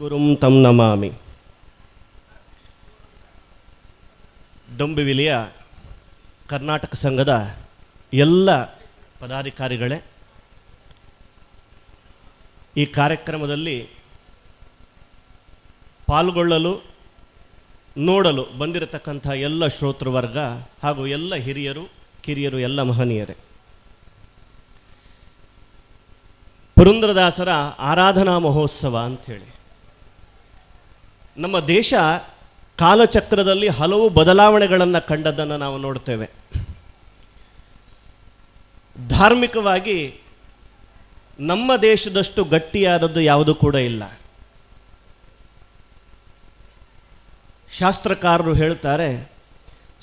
ಗುರುಂ ತಂ ನಮಾಮಿ. ಡೊಂಬಿವಿಲಿಯ ಕರ್ನಾಟಕ ಸಂಘದ ಎಲ್ಲ ಪದಾಧಿಕಾರಿಗಳೇ, ಈ ಕಾರ್ಯಕ್ರಮದಲ್ಲಿ ಪಾಲ್ಗೊಳ್ಳಲು, ನೋಡಲು ಬಂದಿರತಕ್ಕಂಥ ಎಲ್ಲ ಶ್ರೋತೃವರ್ಗ ಹಾಗೂ ಎಲ್ಲ ಹಿರಿಯರು, ಕಿರಿಯರು, ಎಲ್ಲ ಮಹನೀಯರೇ. ಪುರಂದ್ರದಾಸರ ಆರಾಧನಾ ಮಹೋತ್ಸವ ಅಂಥೇಳಿ. ನಮ್ಮ ದೇಶ ಕಾಲಚಕ್ರದಲ್ಲಿ ಹಲವು ಬದಲಾವಣೆಗಳನ್ನು ಕಂಡದ್ದನ್ನು ನಾವು ನೋಡ್ತೇವೆ. ಧಾರ್ಮಿಕವಾಗಿ ನಮ್ಮ ದೇಶದಷ್ಟು ಗಟ್ಟಿಯಾದದ್ದು ಯಾವುದು ಕೂಡ ಇಲ್ಲ. ಶಾಸ್ತ್ರಕಾರರು ಹೇಳ್ತಾರೆ,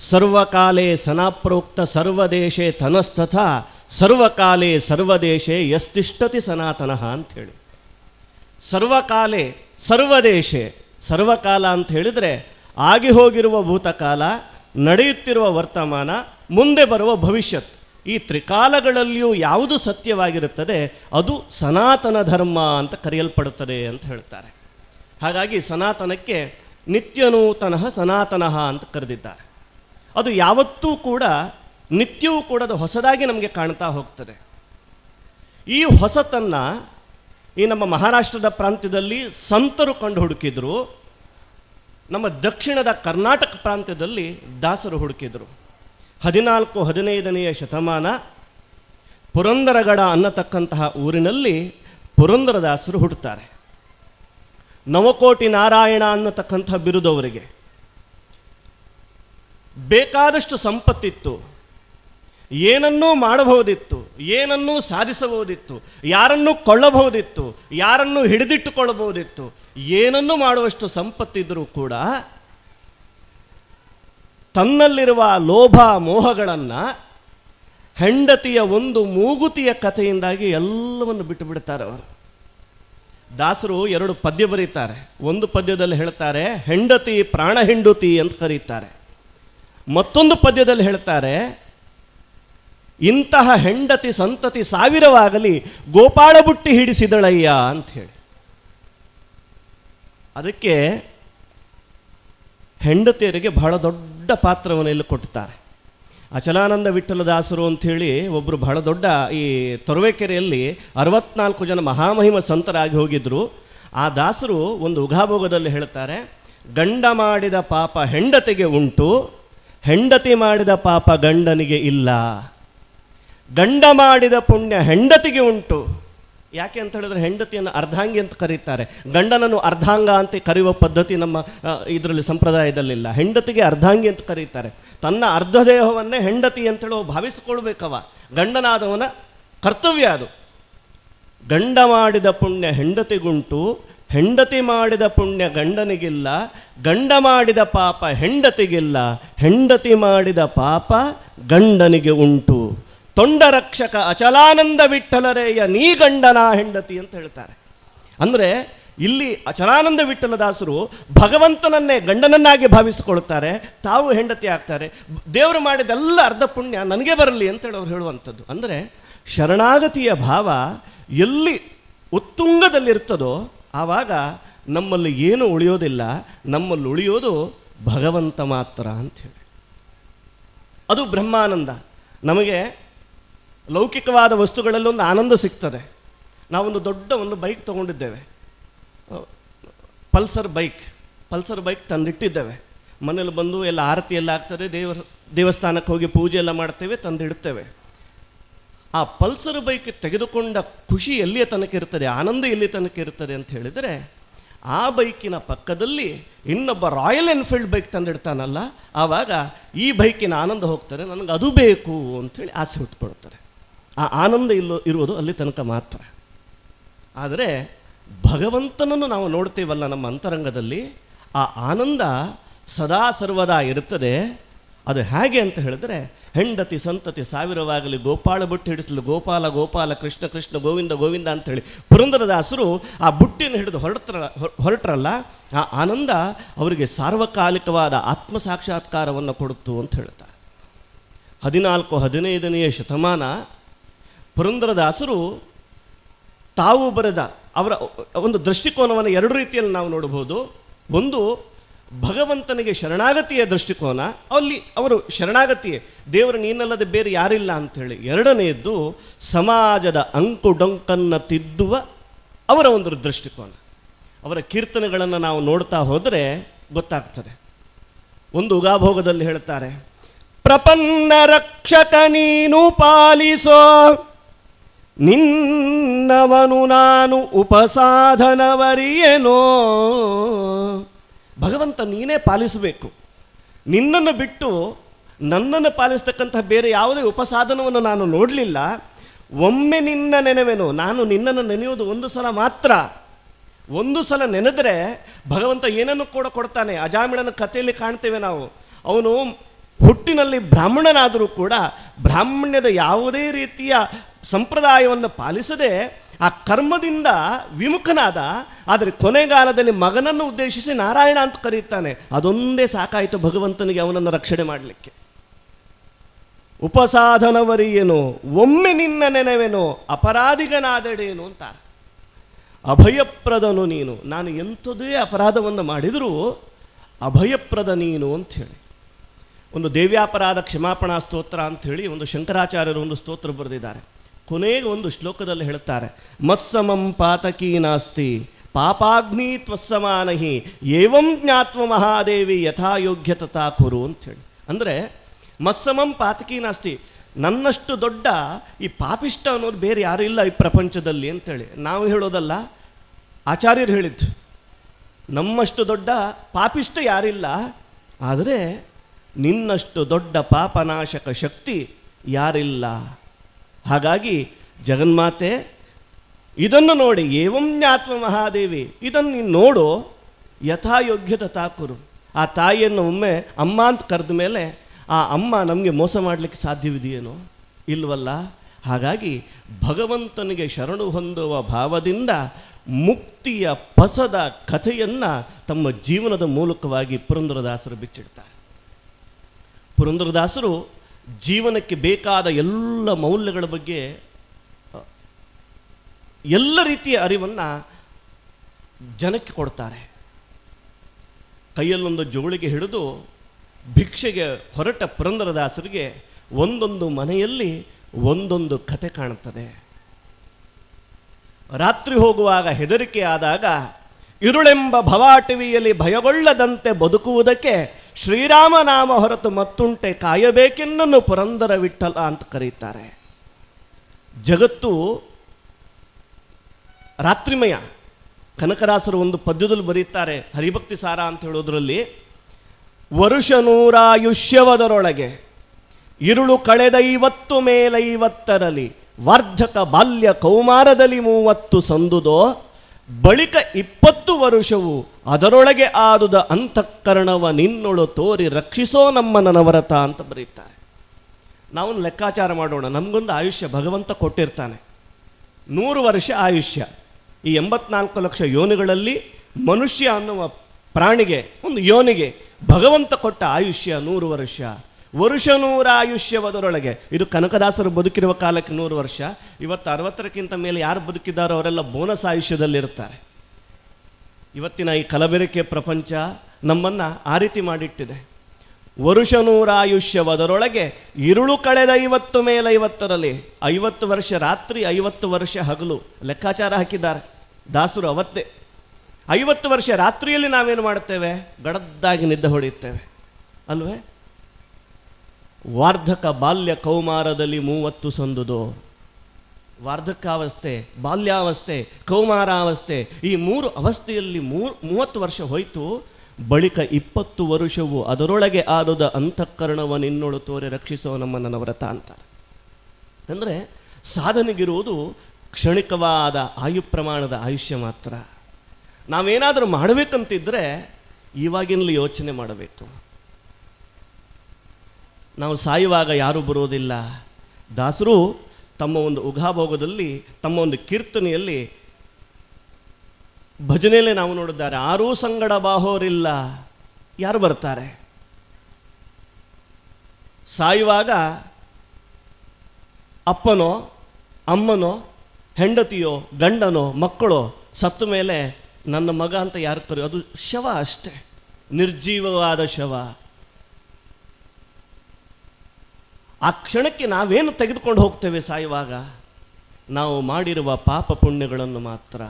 ಸರ್ವಕಾಲೇ ಸನಾಪ್ರೋಕ್ತ ಸರ್ವದೇಶೇ ತನಸ್ತಥ ಸರ್ವಕಾಲೇ ಸರ್ವದೇಶೇ ಯಸ್ತಿಷ್ಠತಿ ಸನಾತನಃ ಅಂಥೇಳಿ ಸರ್ವಕಾಲೇ ಸರ್ವದೇಶೇ ಸರ್ವಕಾಲ ಅಂತ ಹೇಳಿದರೆ ಆಗಿ ಹೋಗಿರುವ ಭೂತಕಾಲ, ನಡೆಯುತ್ತಿರುವ ವರ್ತಮಾನ, ಮುಂದೆ ಬರುವ ಭವಿಷ್ಯತ್. ಈ ತ್ರಿಕಾಲಗಳಲ್ಲಿಯೂ ಯಾವುದು ಸತ್ಯವಾಗಿರುತ್ತದೆ, ಅದು ಸನಾತನ ಧರ್ಮ ಅಂತ ಕರೆಯಲ್ಪಡುತ್ತದೆ ಅಂತ ಹೇಳ್ತಾರೆ. ಹಾಗಾಗಿ ಸನಾತನಕ್ಕೆ ನಿತ್ಯನೂತನಃ ಸನಾತನಃ ಅಂತ ಕರೆದಿದ್ದಾರೆ. ಅದು ಯಾವತ್ತೂ ಕೂಡ ನಿತ್ಯವೂ ಕೂಡ ಅದು ಹೊಸದಾಗಿ ನಮಗೆ ಕಾಣ್ತಾ ಹೋಗ್ತದೆ. ಈ ಹೊಸತನ್ನು ಈ ನಮ್ಮ ಮಹಾರಾಷ್ಟ್ರದ ಪ್ರಾಂತ್ಯದಲ್ಲಿ ಸಂತರು ಕಂಡು ಹುಡುಕಿದ್ರು. ನಮ್ಮ ದಕ್ಷಿಣದ ಕರ್ನಾಟಕ ಪ್ರಾಂತ್ಯದಲ್ಲಿ ದಾಸರು ಹುಡುಕಿದರು. ಹದಿನಾಲ್ಕು, ಹದಿನೈದನೆಯ ಶತಮಾನ ಪುರಂದರಗಡ ಅನ್ನತಕ್ಕಂತಹ ಊರಿನಲ್ಲಿ ಪುರಂದರದಾಸರು ಹುಟ್ಟುತ್ತಾರೆ ನವಕೋಟಿ ನಾರಾಯಣ ಅನ್ನತಕ್ಕಂಥ ಬಿರುದವರಿಗೆ. ಬೇಕಾದಷ್ಟು ಸಂಪತ್ತಿತ್ತು. ಏನನ್ನೂ ಮಾಡಬಹುದಿತ್ತು, ಏನನ್ನೂ ಸಾಧಿಸಬಹುದಿತ್ತು, ಯಾರನ್ನೂ ಕೊಳ್ಳಬಹುದಿತ್ತು, ಯಾರನ್ನೂ ಹಿಡಿದಿಟ್ಟುಕೊಳ್ಳಬಹುದಿತ್ತು ಏನನ್ನೂ ಮಾಡುವಷ್ಟು ಸಂಪತ್ತಿದ್ದರೂ ಕೂಡ ತನ್ನಲ್ಲಿರುವ ಲೋಭ ಮೋಹಗಳನ್ನು ಹೆಂಡತಿಯ ಒಂದು ಮೂಗುತಿಯ ಕಥೆಯಿಂದಾಗಿ ಎಲ್ಲವನ್ನು ಬಿಟ್ಟು ಬಿಡ್ತಾರೆ ಅವರು. ದಾಸರು ಎರಡು ಪದ್ಯ ಬರೀತಾರೆ. ಒಂದು ಪದ್ಯದಲ್ಲಿ ಹೇಳ್ತಾರೆ, ಹೆಂಡತಿ ಪ್ರಾಣ ಹೆಂಡುತಿ ಅಂತ ಕರೀತಾರೆ. ಮತ್ತೊಂದು ಪದ್ಯದಲ್ಲಿ ಹೇಳ್ತಾರೆ, ಇಂತಹ ಹೆಂಡತಿ ಸಂತತಿ ಸಾವಿರವಾಗಲಿ ಗೋಪಾಳ ಬುಟ್ಟಿ ಹಿಡಿಸಿದಳಯ್ಯ ಅಂತ ಹೇಳಿ. ಅದಕ್ಕೆ ಹೆಂಡತಿಯರಿಗೆ ಬಹಳ ದೊಡ್ಡ ಪಾತ್ರವನ್ನು ಇಲ್ಲಿ ಕೊಡ್ತಾರೆ ಅಚಲಾನಂದ ವಿಠಲದಾಸರು ಅಂಥೇಳಿ ಒಬ್ಬರು ಬಹಳ ದೊಡ್ಡ ಈ ತೊರವೇಕೆರೆಯಲ್ಲಿ ಅರವತ್ನಾಲ್ಕು ಜನ ಮಹಾಮಹಿಮ ಸಂತರಾಗಿ ಹೋಗಿದ್ರು. ಆ ದಾಸರು ಒಂದು ಉಘಾಭೋಗದಲ್ಲಿ ಹೇಳ್ತಾರೆ, ಗಂಡ ಮಾಡಿದ ಪಾಪ ಹೆಂಡತಿಗೆ ಉಂಟು, ಹೆಂಡತಿ ಮಾಡಿದ ಪಾಪ ಗಂಡನಿಗೆ ಇಲ್ಲ. ಗಂಡ ಮಾಡಿದ ಪುಣ್ಯ ಹೆಂಡತಿಗೆ ಉಂಟು. ಯಾಕೆ ಅಂತ ಹೇಳಿದ್ರೆ ಹೆಂಡತಿಯನ್ನು ಅರ್ಧಾಂಗಿ ಅಂತ ಕರೀತಾರೆ. ಗಂಡನನ್ನು ಅರ್ಧಾಂಗ ಅಂತ ಕರೆಯುವ ಪದ್ಧತಿ ನಮ್ಮ ಇದರಲ್ಲಿ ಸಂಪ್ರದಾಯದಲ್ಲಿಲ್ಲ. ಹೆಂಡತಿಗೆ ಅರ್ಧಾಂಗಿ ಅಂತ ಕರೀತಾರೆ. ತನ್ನ ಅರ್ಧ ದೇಹವನ್ನೇ ಹೆಂಡತಿ ಅಂತೇಳಿ ಭಾವಿಸಿಕೊಳ್ಬೇಕವ. ಗಂಡನಾದವನ ಕರ್ತವ್ಯ ಅದು. ಗಂಡ ಮಾಡಿದ ಪುಣ್ಯ ಹೆಂಡತಿಗುಂಟು, ಹೆಂಡತಿ ಮಾಡಿದ ಪುಣ್ಯ ಗಂಡನಿಗಿಲ್ಲ, ಗಂಡ ಮಾಡಿದ ಪಾಪ ಹೆಂಡತಿಗಿಲ್ಲ, ಹೆಂಡತಿ ಮಾಡಿದ ಪಾಪ ಗಂಡನಿಗೆ ಉಂಟು. ತೊಂಡ ರಕ್ಷಕ ಅಚಲಾನಂದ ವಿಠಲರೇಯ ನೀ ಗಂಡನ ಹೆಂಡತಿ ಅಂತ ಹೇಳ್ತಾರೆ. ಅಂದರೆ ಇಲ್ಲಿ ಅಚಲಾನಂದ ವಿಠಲದಾಸರು ಭಗವಂತನನ್ನೇ ಗಂಡನನ್ನಾಗಿ ಭಾವಿಸಿಕೊಳ್ತಾರೆ, ತಾವು ಹೆಂಡತಿ ಆಗ್ತಾರೆ. ದೇವರು ಮಾಡಿದೆಲ್ಲ ಅರ್ಧ ಪುಣ್ಯ ನನಗೆ ಬರಲಿ ಅಂತೇಳಿ ಅವ್ರು ಹೇಳುವಂಥದ್ದು. ಅಂದರೆ ಶರಣಾಗತಿಯ ಭಾವ ಎಲ್ಲಿ ಉತ್ತುಂಗದಲ್ಲಿರ್ತದೋ ಆವಾಗ ನಮ್ಮಲ್ಲಿ ಏನು ಉಳಿಯೋದಿಲ್ಲ, ನಮ್ಮಲ್ಲಿ ಉಳಿಯೋದು ಭಗವಂತ ಮಾತ್ರ ಅಂಥೇಳಿ ಅದು ಬ್ರಹ್ಮಾನಂದ. ನಮಗೆ ಲೌಕಿಕವಾದ ವಸ್ತುಗಳಲ್ಲೊಂದು ಆನಂದ ಸಿಗ್ತದೆ. ನಾವೊಂದು ದೊಡ್ಡ ಒಂದು ಬೈಕ್ ತೊಗೊಂಡಿದ್ದೇವೆ. ಪಲ್ಸರ್ ಬೈಕ್ ಪಲ್ಸರ್ ಬೈಕ್ ತಂದಿಟ್ಟಿದ್ದೇವೆ. ಮನೇಲಿ ಬಂದು ಎಲ್ಲ ಆರತಿ ಎಲ್ಲ ಆಗ್ತದೆ ದೇವ ದೇವಸ್ಥಾನಕ್ಕೆ ಹೋಗಿ ಪೂಜೆ ಎಲ್ಲ ಮಾಡ್ತೇವೆ, ತಂದಿಡ್ತೇವೆ. ಆ ಪಲ್ಸರ್ ಬೈಕ್ ತೆಗೆದುಕೊಂಡ ಖುಷಿ ಎಲ್ಲಿಯ ತನಕ ಇರ್ತದೆ, ಆನಂದ ಎಲ್ಲಿ ತನಕ ಇರ್ತದೆ ಅಂತ ಹೇಳಿದರೆ, ಆ ಬೈಕಿನ ಪಕ್ಕದಲ್ಲಿ ಇನ್ನೊಬ್ಬ ರಾಯಲ್ ಎನ್ಫೀಲ್ಡ್ ಬೈಕ್ ತಂದಿಡ್ತಾನಲ್ಲ, ಆವಾಗ ಈ ಬೈಕಿನ ಆನಂದ ಹೋಗ್ತಾರೆ ನನಗೆ ಅದು ಬೇಕು ಅಂಥೇಳಿ ಆಸೆ ಹುಟ್ಕೊಳ್ತಾರೆ ಆ ಆನಂದ ಇಲ್ಲೋ, ಇರುವುದು ಅಲ್ಲಿ ತನಕ ಮಾತ್ರ. ಆದರೆ ಭಗವಂತನನ್ನು ನಾವು ನೋಡ್ತೀವಲ್ಲ ನಮ್ಮ ಅಂತರಂಗದಲ್ಲಿ, ಆ ಆನಂದ ಸದಾ ಸರ್ವದಾ ಇರುತ್ತದೆ. ಅದು ಹೇಗೆ ಅಂತ ಹೇಳಿದ್ರೆ, ಹೆಂಡತಿ ಸಂತತಿ ಸಾವಿರವಾಗಲಿ ಗೋಪಾಳ ಬುಟ್ಟಿ ಹಿಡಿಸಲು ಗೋಪಾಲ ಗೋಪಾಲ ಕೃಷ್ಣ ಕೃಷ್ಣ ಗೋವಿಂದ ಗೋವಿಂದ ಅಂತೇಳಿ ಪುರಂದರದಾಸರು ಆ ಬುಟ್ಟಿಯನ್ನು ಹಿಡಿದು ಹೊರಟ್ರ, ಹೊರಟ್ರಲ್ಲ, ಆ ಆನಂದ ಅವರಿಗೆ ಸಾರ್ವಕಾಲಿಕವಾದ ಆತ್ಮ ಸಾಕ್ಷಾತ್ಕಾರವನ್ನು ಕೊಡುತ್ತು ಅಂತ ಹೇಳ್ತಾರೆ ಹದಿನಾಲ್ಕು, ಹದಿನೈದನೆಯ ಶತಮಾನ ಪುರಂದರದಾಸರು ತಾವು ಬರೆದ ಅವರ ಒಂದು ದೃಷ್ಟಿಕೋನವನ್ನು ಎರಡು ರೀತಿಯಲ್ಲಿ ನಾವು ನೋಡಬಹುದು. ಒಂದು, ಭಗವಂತನಿಗೆ ಶರಣಾಗತಿಯ ದೃಷ್ಟಿಕೋನ, ಅಲ್ಲಿ ಅವರು ಶರಣಾಗತಿಯೇ, ದೇವರು ನೀನಲ್ಲದೆ ಬೇರೆ ಯಾರಿಲ್ಲ ಅಂಥೇಳಿ. ಎರಡನೆಯದ್ದು, ಸಮಾಜದ ಅಂಕುಡೊಂಕನ್ನು ತಿದ್ದುವ ಅವರ ಒಂದು ದೃಷ್ಟಿಕೋನ. ಅವರ ಕೀರ್ತನೆಗಳನ್ನು ನಾವು ನೋಡ್ತಾ ಹೋದರೆ ಗೊತ್ತಾಗ್ತದೆ. ಒಂದು ಉಗಾಭೋಗದಲ್ಲಿ ಹೇಳ್ತಾರೆ, ಪ್ರಪನ್ನ ರಕ್ಷಕ ನೀನು ಪಾಲಿಸೋ ನಿನ್ನವನು ನಾನು ಉಪಸಾಧನವರಿಯೇನೋ? ಭಗವಂತ ನೀನೇ ಪಾಲಿಸಬೇಕು. ನಿನ್ನನ್ನು ಬಿಟ್ಟು ನನ್ನನ್ನು ಪಾಲಿಸ್ತಕ್ಕಂತಹ ಬೇರೆ ಯಾವುದೇ ಉಪಸಾಧನವನ್ನು ನಾನು ನೋಡಲಿಲ್ಲ. ಒಮ್ಮೆ ನಿನ್ನ ನೆನೆವೆನು. ನಾನು ನಿನ್ನನ್ನು ನೆನೆಯುವುದು ಒಂದು ಸಲ ಮಾತ್ರ. ಒಂದು ಸಲ ನೆನೆದರೆ ಭಗವಂತ ಏನನ್ನು ಕೂಡ ಕೊಡ್ತಾನೆ? ಅಜಾಮಿಳನ ಕಥೆಯಲ್ಲಿ ಕಾಣ್ತೇವೆ ನಾವು. ಅವನು ಹುಟ್ಟಿನಲ್ಲಿ ಬ್ರಾಹ್ಮಣನಾದರೂ ಕೂಡ ಬ್ರಾಹ್ಮಣ್ಯದ ಯಾವುದೇ ರೀತಿಯ ಸಂಪ್ರದಾಯವನ್ನು ಪಾಲಿಸದೆ ಆ ಕರ್ಮದಿಂದ ವಿಮುಖನಾದ, ಆದರೆ ಕೊನೆಗಾಲದಲ್ಲಿ ಮಗನನ್ನು ಉದ್ದೇಶಿಸಿ ನಾರಾಯಣ ಅಂತ ಕರೀತಾನೆ ಅದೊಂದೇ ಸಾಕಾಯಿತು ಭಗವಂತನಿಗೆ ಅವನನ್ನು ರಕ್ಷಣೆ ಮಾಡಲಿಕ್ಕೆ. ಉಪಸಾಧನವರಿಯೇನು, ಒಮ್ಮೆ ನಿನ್ನ ನೆನವೇನು, ಅಪರಾಧಿಗನಾದಡೇನು ಅಂತ. ಅಭಯಪ್ರದನು ನೀನು. ನಾನು ಎಂಥದೇ ಅಪರಾಧವನ್ನು ಮಾಡಿದರೂ ಅಭಯಪ್ರದ ನೀನು ಅಂತ ಹೇಳಿ. ಒಂದು ದೇವ್ಯಾಪರಾಧ ಕ್ಷಮಾಪಣಾ ಸ್ತೋತ್ರ ಅಂತ ಹೇಳಿ ಒಂದು ಶಂಕರಾಚಾರ್ಯರು ಒಂದು ಸ್ತೋತ್ರ ಬರೆದಿದ್ದಾರೆ. ಕೊನೆಗೆ ಒಂದು ಶ್ಲೋಕದಲ್ಲಿ ಹೇಳುತ್ತಾರೆ, ಮತ್ಸಮಂ ಪಾತಕೀ ನಾಸ್ತಿ, ಪಾಪಾಗ್ನಿ ತ್ವಸ್ಸಮಾನಹಿ, ಏವಂ ಜ್ಞಾತ್ವ ಮಹಾದೇವಿ ಯಥಾಯೋಗ್ಯ ತಥಾ ಕುರು ಅಂತ ಹೇಳಿ. ಅಂದರೆ ಮತ್ಸಮಂ ಪಾತಕಿ ನಾಸ್ತಿ, ನನ್ನಷ್ಟು ದೊಡ್ಡ ಈ ಪಾಪಿಷ್ಟ ಅನ್ನೋದು ಬೇರೆ ಯಾರೂ ಇಲ್ಲ ಈ ಪ್ರಪಂಚದಲ್ಲಿ ಅಂತೇಳಿ ನಾವು ಹೇಳೋದಲ್ಲ, ಆಚಾರ್ಯರು ಹೇಳಿದ್ದು, ನಮ್ಮಷ್ಟು ದೊಡ್ಡ ಪಾಪಿಷ್ಟ ಯಾರಿಲ್ಲ, ಆದರೆ ನಿನ್ನಷ್ಟು ದೊಡ್ಡ ಪಾಪನಾಶಕ ಶಕ್ತಿ ಯಾರಿಲ್ಲ? ಹಾಗಾಗಿ ಜಗನ್ಮಾತೆ, ಇದನ್ನು ನೋಡಿ ಏವಂ ಜ್ಞಾತ್ಮ ಮಹಾದೇವಿ, ಇದನ್ನು ನೀನು ನೋಡು, ಯಥಾಯೋಗ್ಯದ ತಾಕುರು. ಆ ತಾಯಿಯನ್ನು ಒಮ್ಮೆ ಅಮ್ಮ ಅಂತ ಕರೆದ ಮೇಲೆ ಆ ಅಮ್ಮ ನಮಗೆ ಮೋಸ ಮಾಡಲಿಕ್ಕೆ ಸಾಧ್ಯವಿದೆಯೇನೋ? ಇಲ್ವಲ್ಲ? ಹಾಗಾಗಿ ಭಗವಂತನಿಗೆ ಶರಣು ಹೊಂದುವ ಭಾವದಿಂದ ಮುಕ್ತಿಯ ಪಸದ ಕಥೆಯನ್ನು ತಮ್ಮ ಜೀವನದ ಮೂಲಕವಾಗಿ ಪುರಂದರದಾಸರು ಬಿಚ್ಚಿಡ್ತಾರೆ. ಪುರಂದರದಾಸರು ಜೀವನಕ್ಕೆ ಬೇಕಾದ ಎಲ್ಲ ಮೌಲ್ಯಗಳ ಬಗ್ಗೆ ಎಲ್ಲ ರೀತಿಯ ಅರಿವನ್ನು ಜನಕ್ಕೆ ಕೊಡ್ತಾರೆ. ಕೈಯಲ್ಲೊಂದು ಜೋಳಿಗೆ ಹಿಡಿದು ಭಿಕ್ಷೆಗೆ ಹೊರಟ ಪುರಂದರದಾಸರಿಗೆ ಒಂದೊಂದು ಮನೆಯಲ್ಲಿ ಒಂದೊಂದು ಕತೆ ಕಾಣುತ್ತದೆ. ರಾತ್ರಿ ಹೋಗುವಾಗ ಹೆದರಿಕೆ ಆದಾಗ ಇರುಳೆಂಬ ಭವಾಟವಿಯಲ್ಲಿ ಭಯಗೊಳ್ಳದಂತೆ ಬದುಕುವುದಕ್ಕೆ ಶ್ರೀರಾಮನಾಮ ಹೊರತು ಮತ್ತುಂಟೆ ಕಾಯಬೇಕೆನ್ನನ್ನು ಪುರಂದರ ವಿಠಲ ಅಂತ ಕರೀತಾರೆ. ಜಗತ್ತು ರಾತ್ರಿಮಯ. ಕನಕದಾಸರು ಒಂದು ಪದ್ಯದಲ್ಲಿ ಬರೀತಾರೆ, ಹರಿಭಕ್ತಿ ಸಾರ ಅಂತ ಹೇಳೋದ್ರಲ್ಲಿ, ವರುಷ ನೂರಾಯುಷ್ಯವದರೊಳಗೆ ಇರುಳು ಕಳೆದೈವತ್ತು ಮೇಲೈವತ್ತರಲ್ಲಿ ವಾರ್ಧಕ ಬಾಲ್ಯ ಕೌಮಾರದಲ್ಲಿ ಮೂವತ್ತು ಸಂದುದೋ ಬಳಿಕ ಇಪ್ಪತ್ತು ವರುಷವು ಅದರೊಳಗೆ ಆದುದ ಅಂತಃಕರಣವ ನಿನ್ನೊಳು ತೋರಿ ರಕ್ಷಿಸೋ ನಮ್ಮ ನನವರತ ಅಂತ ಬರೀತಾರೆ. ನಾವು ಲೆಕ್ಕಾಚಾರ ಮಾಡೋಣ. ನಮಗೊಂದು ಆಯುಷ್ಯ ಭಗವಂತ ಕೊಟ್ಟಿರ್ತಾನೆ. ನೂರು ವರ್ಷ ಆಯುಷ್ಯ. ಈ ಎಂಬತ್ನಾಲ್ಕು ಲಕ್ಷ ಯೋನಿಗಳಲ್ಲಿ ಮನುಷ್ಯ ಅನ್ನುವ ಪ್ರಾಣಿಗೆ, ಒಂದು ಯೋನಿಗೆ ಭಗವಂತ ಕೊಟ್ಟ ಆಯುಷ್ಯ ನೂರು ವರ್ಷ. ವರುಷ ನೂರ ಆಯುಷ್ಯವದರೊಳಗೆ ಇದು ಕನಕದಾಸರು ಬದುಕಿರುವ ಕಾಲಕ್ಕೆ ನೂರು ವರ್ಷ. ಇವತ್ತು ಅರವತ್ತರಕ್ಕಿಂತ ಮೇಲೆ ಯಾರು ಬದುಕಿದ್ದಾರೋ ಅವರೆಲ್ಲ ಬೋನಸ್ ಆಯುಷ್ಯದಲ್ಲಿರುತ್ತಾರೆ. ಇವತ್ತಿನ ಈ ಕಲಬೆರಕೆ ಪ್ರಪಂಚ ನಮ್ಮನ್ನು ಆ ರೀತಿ ಮಾಡಿಟ್ಟಿದೆ. ವರುಷ ನೂರಾಯುಷ್ಯವದರೊಳಗೆ ಇರುಳು ಕಳೆದ ಐವತ್ತು ಮೇಲೆ ಐವತ್ತರಲ್ಲಿ ಐವತ್ತು ವರ್ಷ, ರಾತ್ರಿ ಐವತ್ತು ವರ್ಷ ಹಗಲು ಲೆಕ್ಕಾಚಾರ ಹಾಕಿದ್ದಾರೆ. ದಾಸರು ಅವತ್ತೇ. ಐವತ್ತು ವರ್ಷ ರಾತ್ರಿಯಲ್ಲಿ ನಾವೇನು ಮಾಡುತ್ತೇವೆ? ಗಡದ್ದಾಗಿ ನಿದ್ದೆ ಹೊಡೆಯುತ್ತೇವೆ. ಅಲ್ವೇ? ವಾರ್ಧಕ ಬಾಲ್ಯ ಕೌಮಾರದಲ್ಲಿ ಮೂವತ್ತು ಸಂದುದು. ವಾರ್ಧಕಾವಸ್ಥೆ ಬಾಲ್ಯಾವಸ್ಥೆ, ಕೌಮಾರಾವಸ್ಥೆ, ಈ ಮೂರು ಅವಸ್ಥೆಯಲ್ಲಿ ಮೂರು ಮೂವತ್ತು ವರ್ಷ ಹೋಯಿತು. ಬಳಿಕ ಇಪ್ಪತ್ತು ವರುಷವು ಅದರೊಳಗೆ ಆದುದ ಅಂತಃಕರಣವ ನಿನ್ನೊಳು ತೋರೆ ರಕ್ಷಿಸೋ ನಮ್ಮ ನವರತ ಅಂತಾರೆ. ಅಂದರೆ ಸಾಧನೆಗಿರುವುದು ಕ್ಷಣಿಕವಾದ ಆಯು ಪ್ರಮಾಣದ ಆಯುಷ್ಯ ಮಾತ್ರ. ನಾವೇನಾದರೂ ಮಾಡಬೇಕಂತಿದ್ದರೆ ಇವಾಗಿನಲ್ಲೂ ಯೋಚನೆ ಮಾಡಬೇಕು. ನಾವು ಸಾಯುವಾಗ ಯಾರೂ ಬರೋದಿಲ್ಲ ದಾಸರು ತಮ್ಮ ಒಂದು ಉಗಾಭೋಗದಲ್ಲಿ ತಮ್ಮ ಒಂದು ಕೀರ್ತನೆಯಲ್ಲಿ ಭಜನೆಯಲ್ಲೇ ನಾವು ನೋಡಿದ್ದಾರೆ, ಆರೂ ಸಂಗಡ ಬಾಹೋರಿಲ್ಲ. ಯಾರು ಬರ್ತಾರೆ ಸಾಯುವಾಗ ಅಪ್ಪನೋ, ಅಮ್ಮನೋ, ಹೆಂಡತಿಯೋ, ಗಂಡನೋ, ಮಕ್ಕಳೋ, ಸತ್ತ ಮೇಲೆ ನನ್ನ ಮಗ ಅಂತ ಯಾರು ಕರೆಯೋ ಅದು ಶವ ಅಷ್ಟೆ, ನಿರ್ಜೀವವಾದ ಶವ. ಆ ಕ್ಷಣಕ್ಕೆ ನಾವೇನು ತೆಗೆದುಕೊಂಡು ಹೋಗ್ತೇವೆ ಸಾಯುವಾಗ? ನಾವು ಮಾಡಿರುವ ಪಾಪ ಪುಣ್ಯಗಳನ್ನು ಮಾತ್ರ.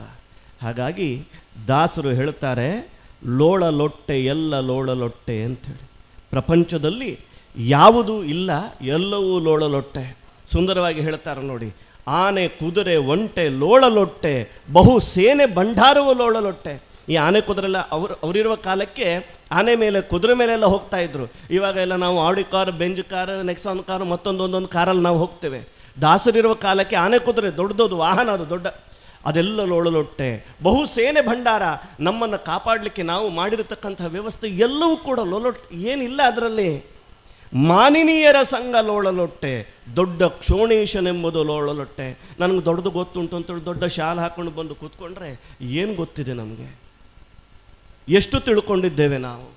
ಹಾಗಾಗಿ ದಾಸರು ಹೇಳ್ತಾರೆ, ಲೋಳ ಲೊಟ್ಟೆ ಎಲ್ಲ ಲೋಳ ಲೊಟ್ಟೆ ಅಂಥೇಳಿ. ಪ್ರಪಂಚದಲ್ಲಿ ಯಾವುದೂ ಇಲ್ಲ, ಎಲ್ಲವೂ ಲೋಳ ಲೊಟ್ಟೆ. ಸುಂದರವಾಗಿ ಹೇಳ್ತಾರೆ ನೋಡಿ, ಆನೆ ಕುದುರೆ ಒಂಟೆ ಲೋಳ ಲೊಟ್ಟೆ, ಬಹು ಸೇನೆ ಭಂಡಾರವು ಲೋಳಲೊಟ್ಟೆ ಈ ಆನೆ ಕುದುರೆಲ್ಲ ಅವ್ರು ಅವರಿರುವ ಕಾಲಕ್ಕೆ ಆನೆ ಮೇಲೆ ಕುದುರೆ ಮೇಲೆಲ್ಲ ಹೋಗ್ತಾ ಇದ್ರು. ಇವಾಗ ಎಲ್ಲ ನಾವು Audi car, Benz car, Nexon car, ಮತ್ತೊಂದು ಒಂದೊಂದು ಕಾರಲ್ಲಿ ನಾವು ಹೋಗ್ತೇವೆ. ದಾಸರಿರುವ ಕಾಲಕ್ಕೆ ಆನೆ ಕುದುರೆ ದೊಡ್ಡದೊಂದು ವಾಹನ ಅದು ದೊಡ್ಡ. ಅದೆಲ್ಲ ಲೋಳಲೊಟ್ಟೆ. ಬಹು ಸೇನೆ ಭಂಡಾರ ನಮ್ಮನ್ನು ಕಾಪಾಡಲಿಕ್ಕೆ ನಾವು ಮಾಡಿರತಕ್ಕಂಥ ವ್ಯವಸ್ಥೆ ಎಲ್ಲವೂ ಕೂಡ ಲೋಲೊಟ್ಟೆ ಏನಿಲ್ಲ ಅದರಲ್ಲಿ. ಮಾನಿನೀಯರ ಸಂಘ ಲೋಳಲೊಟ್ಟೆ. ದೊಡ್ಡ ಕ್ಷೋಣೇಶನೆಂಬುದು ಲೋಳಲೊಟ್ಟೆ. ನನಗೆ ದೊಡ್ಡದು ಗೊತ್ತುಂಟು ಅಂತೇಳಿ ದೊಡ್ಡ ಶಾಲ್ ಹಾಕೊಂಡು ಬಂದು ಕೂತ್ಕೊಂಡ್ರೆ ಏನು ಗೊತ್ತಿದೆ ನಮಗೆ? ಎಷ್ಟು ತಿಳ್ಕೊಂಡಿದ್ದೇವೆ ನಾವು?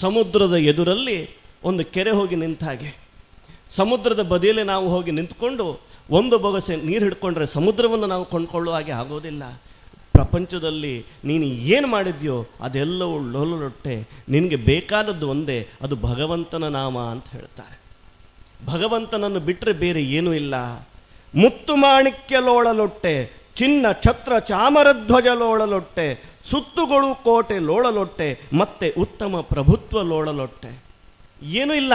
ಸಮುದ್ರದ ಎದುರಲ್ಲಿ ಒಂದು ಕೆರೆ ಹೋಗಿ ನಿಂತ ಹಾಗೆ. ಸಮುದ್ರದ ಬದಿಯಲ್ಲಿ ನಾವು ಹೋಗಿ ನಿಂತ್ಕೊಂಡು ಒಂದು ಬೊಗಸೆ ನೀರು ಹಿಡ್ಕೊಂಡ್ರೆ ಸಮುದ್ರವನ್ನು ನಾವು ಕೊಂಡ್ಕೊಳ್ಳುವ ಹಾಗೆ ಆಗೋದಿಲ್ಲ. ಪ್ರಪಂಚದಲ್ಲಿ ನೀನು ಏನು ಮಾಡಿದ್ಯೋ ಅದೆಲ್ಲವೂ ಲೊಲೊಟ್ಟೆ ನಿನಗೆ ಬೇಕಾದದ್ದು ಒಂದೇ, ಅದು ಭಗವಂತನ ನಾಮ ಅಂತ ಹೇಳ್ತಾರೆ. ಭಗವಂತನನ್ನು ಬಿಟ್ಟರೆ ಬೇರೆ ಏನೂ ಇಲ್ಲ. ಮುತ್ತು ಮಾಣಿಕ್ಯ ಲೋಳಲೊಟ್ಟೆ ಚಿನ್ನ, ಛತ್ರ ಚಾಮರಧ್ವಜ ಲೋಳಲೊಟ್ಟೆ ಸುತ್ತುಗಳು ಕೋಟೆ ಲೋಳಲೊಟ್ಟೆ, ಮತ್ತೆ ಉತ್ತಮ ಪ್ರಭುತ್ವ ಲೋಳಲೊಟ್ಟೆ. ಏನೂ ಇಲ್ಲ.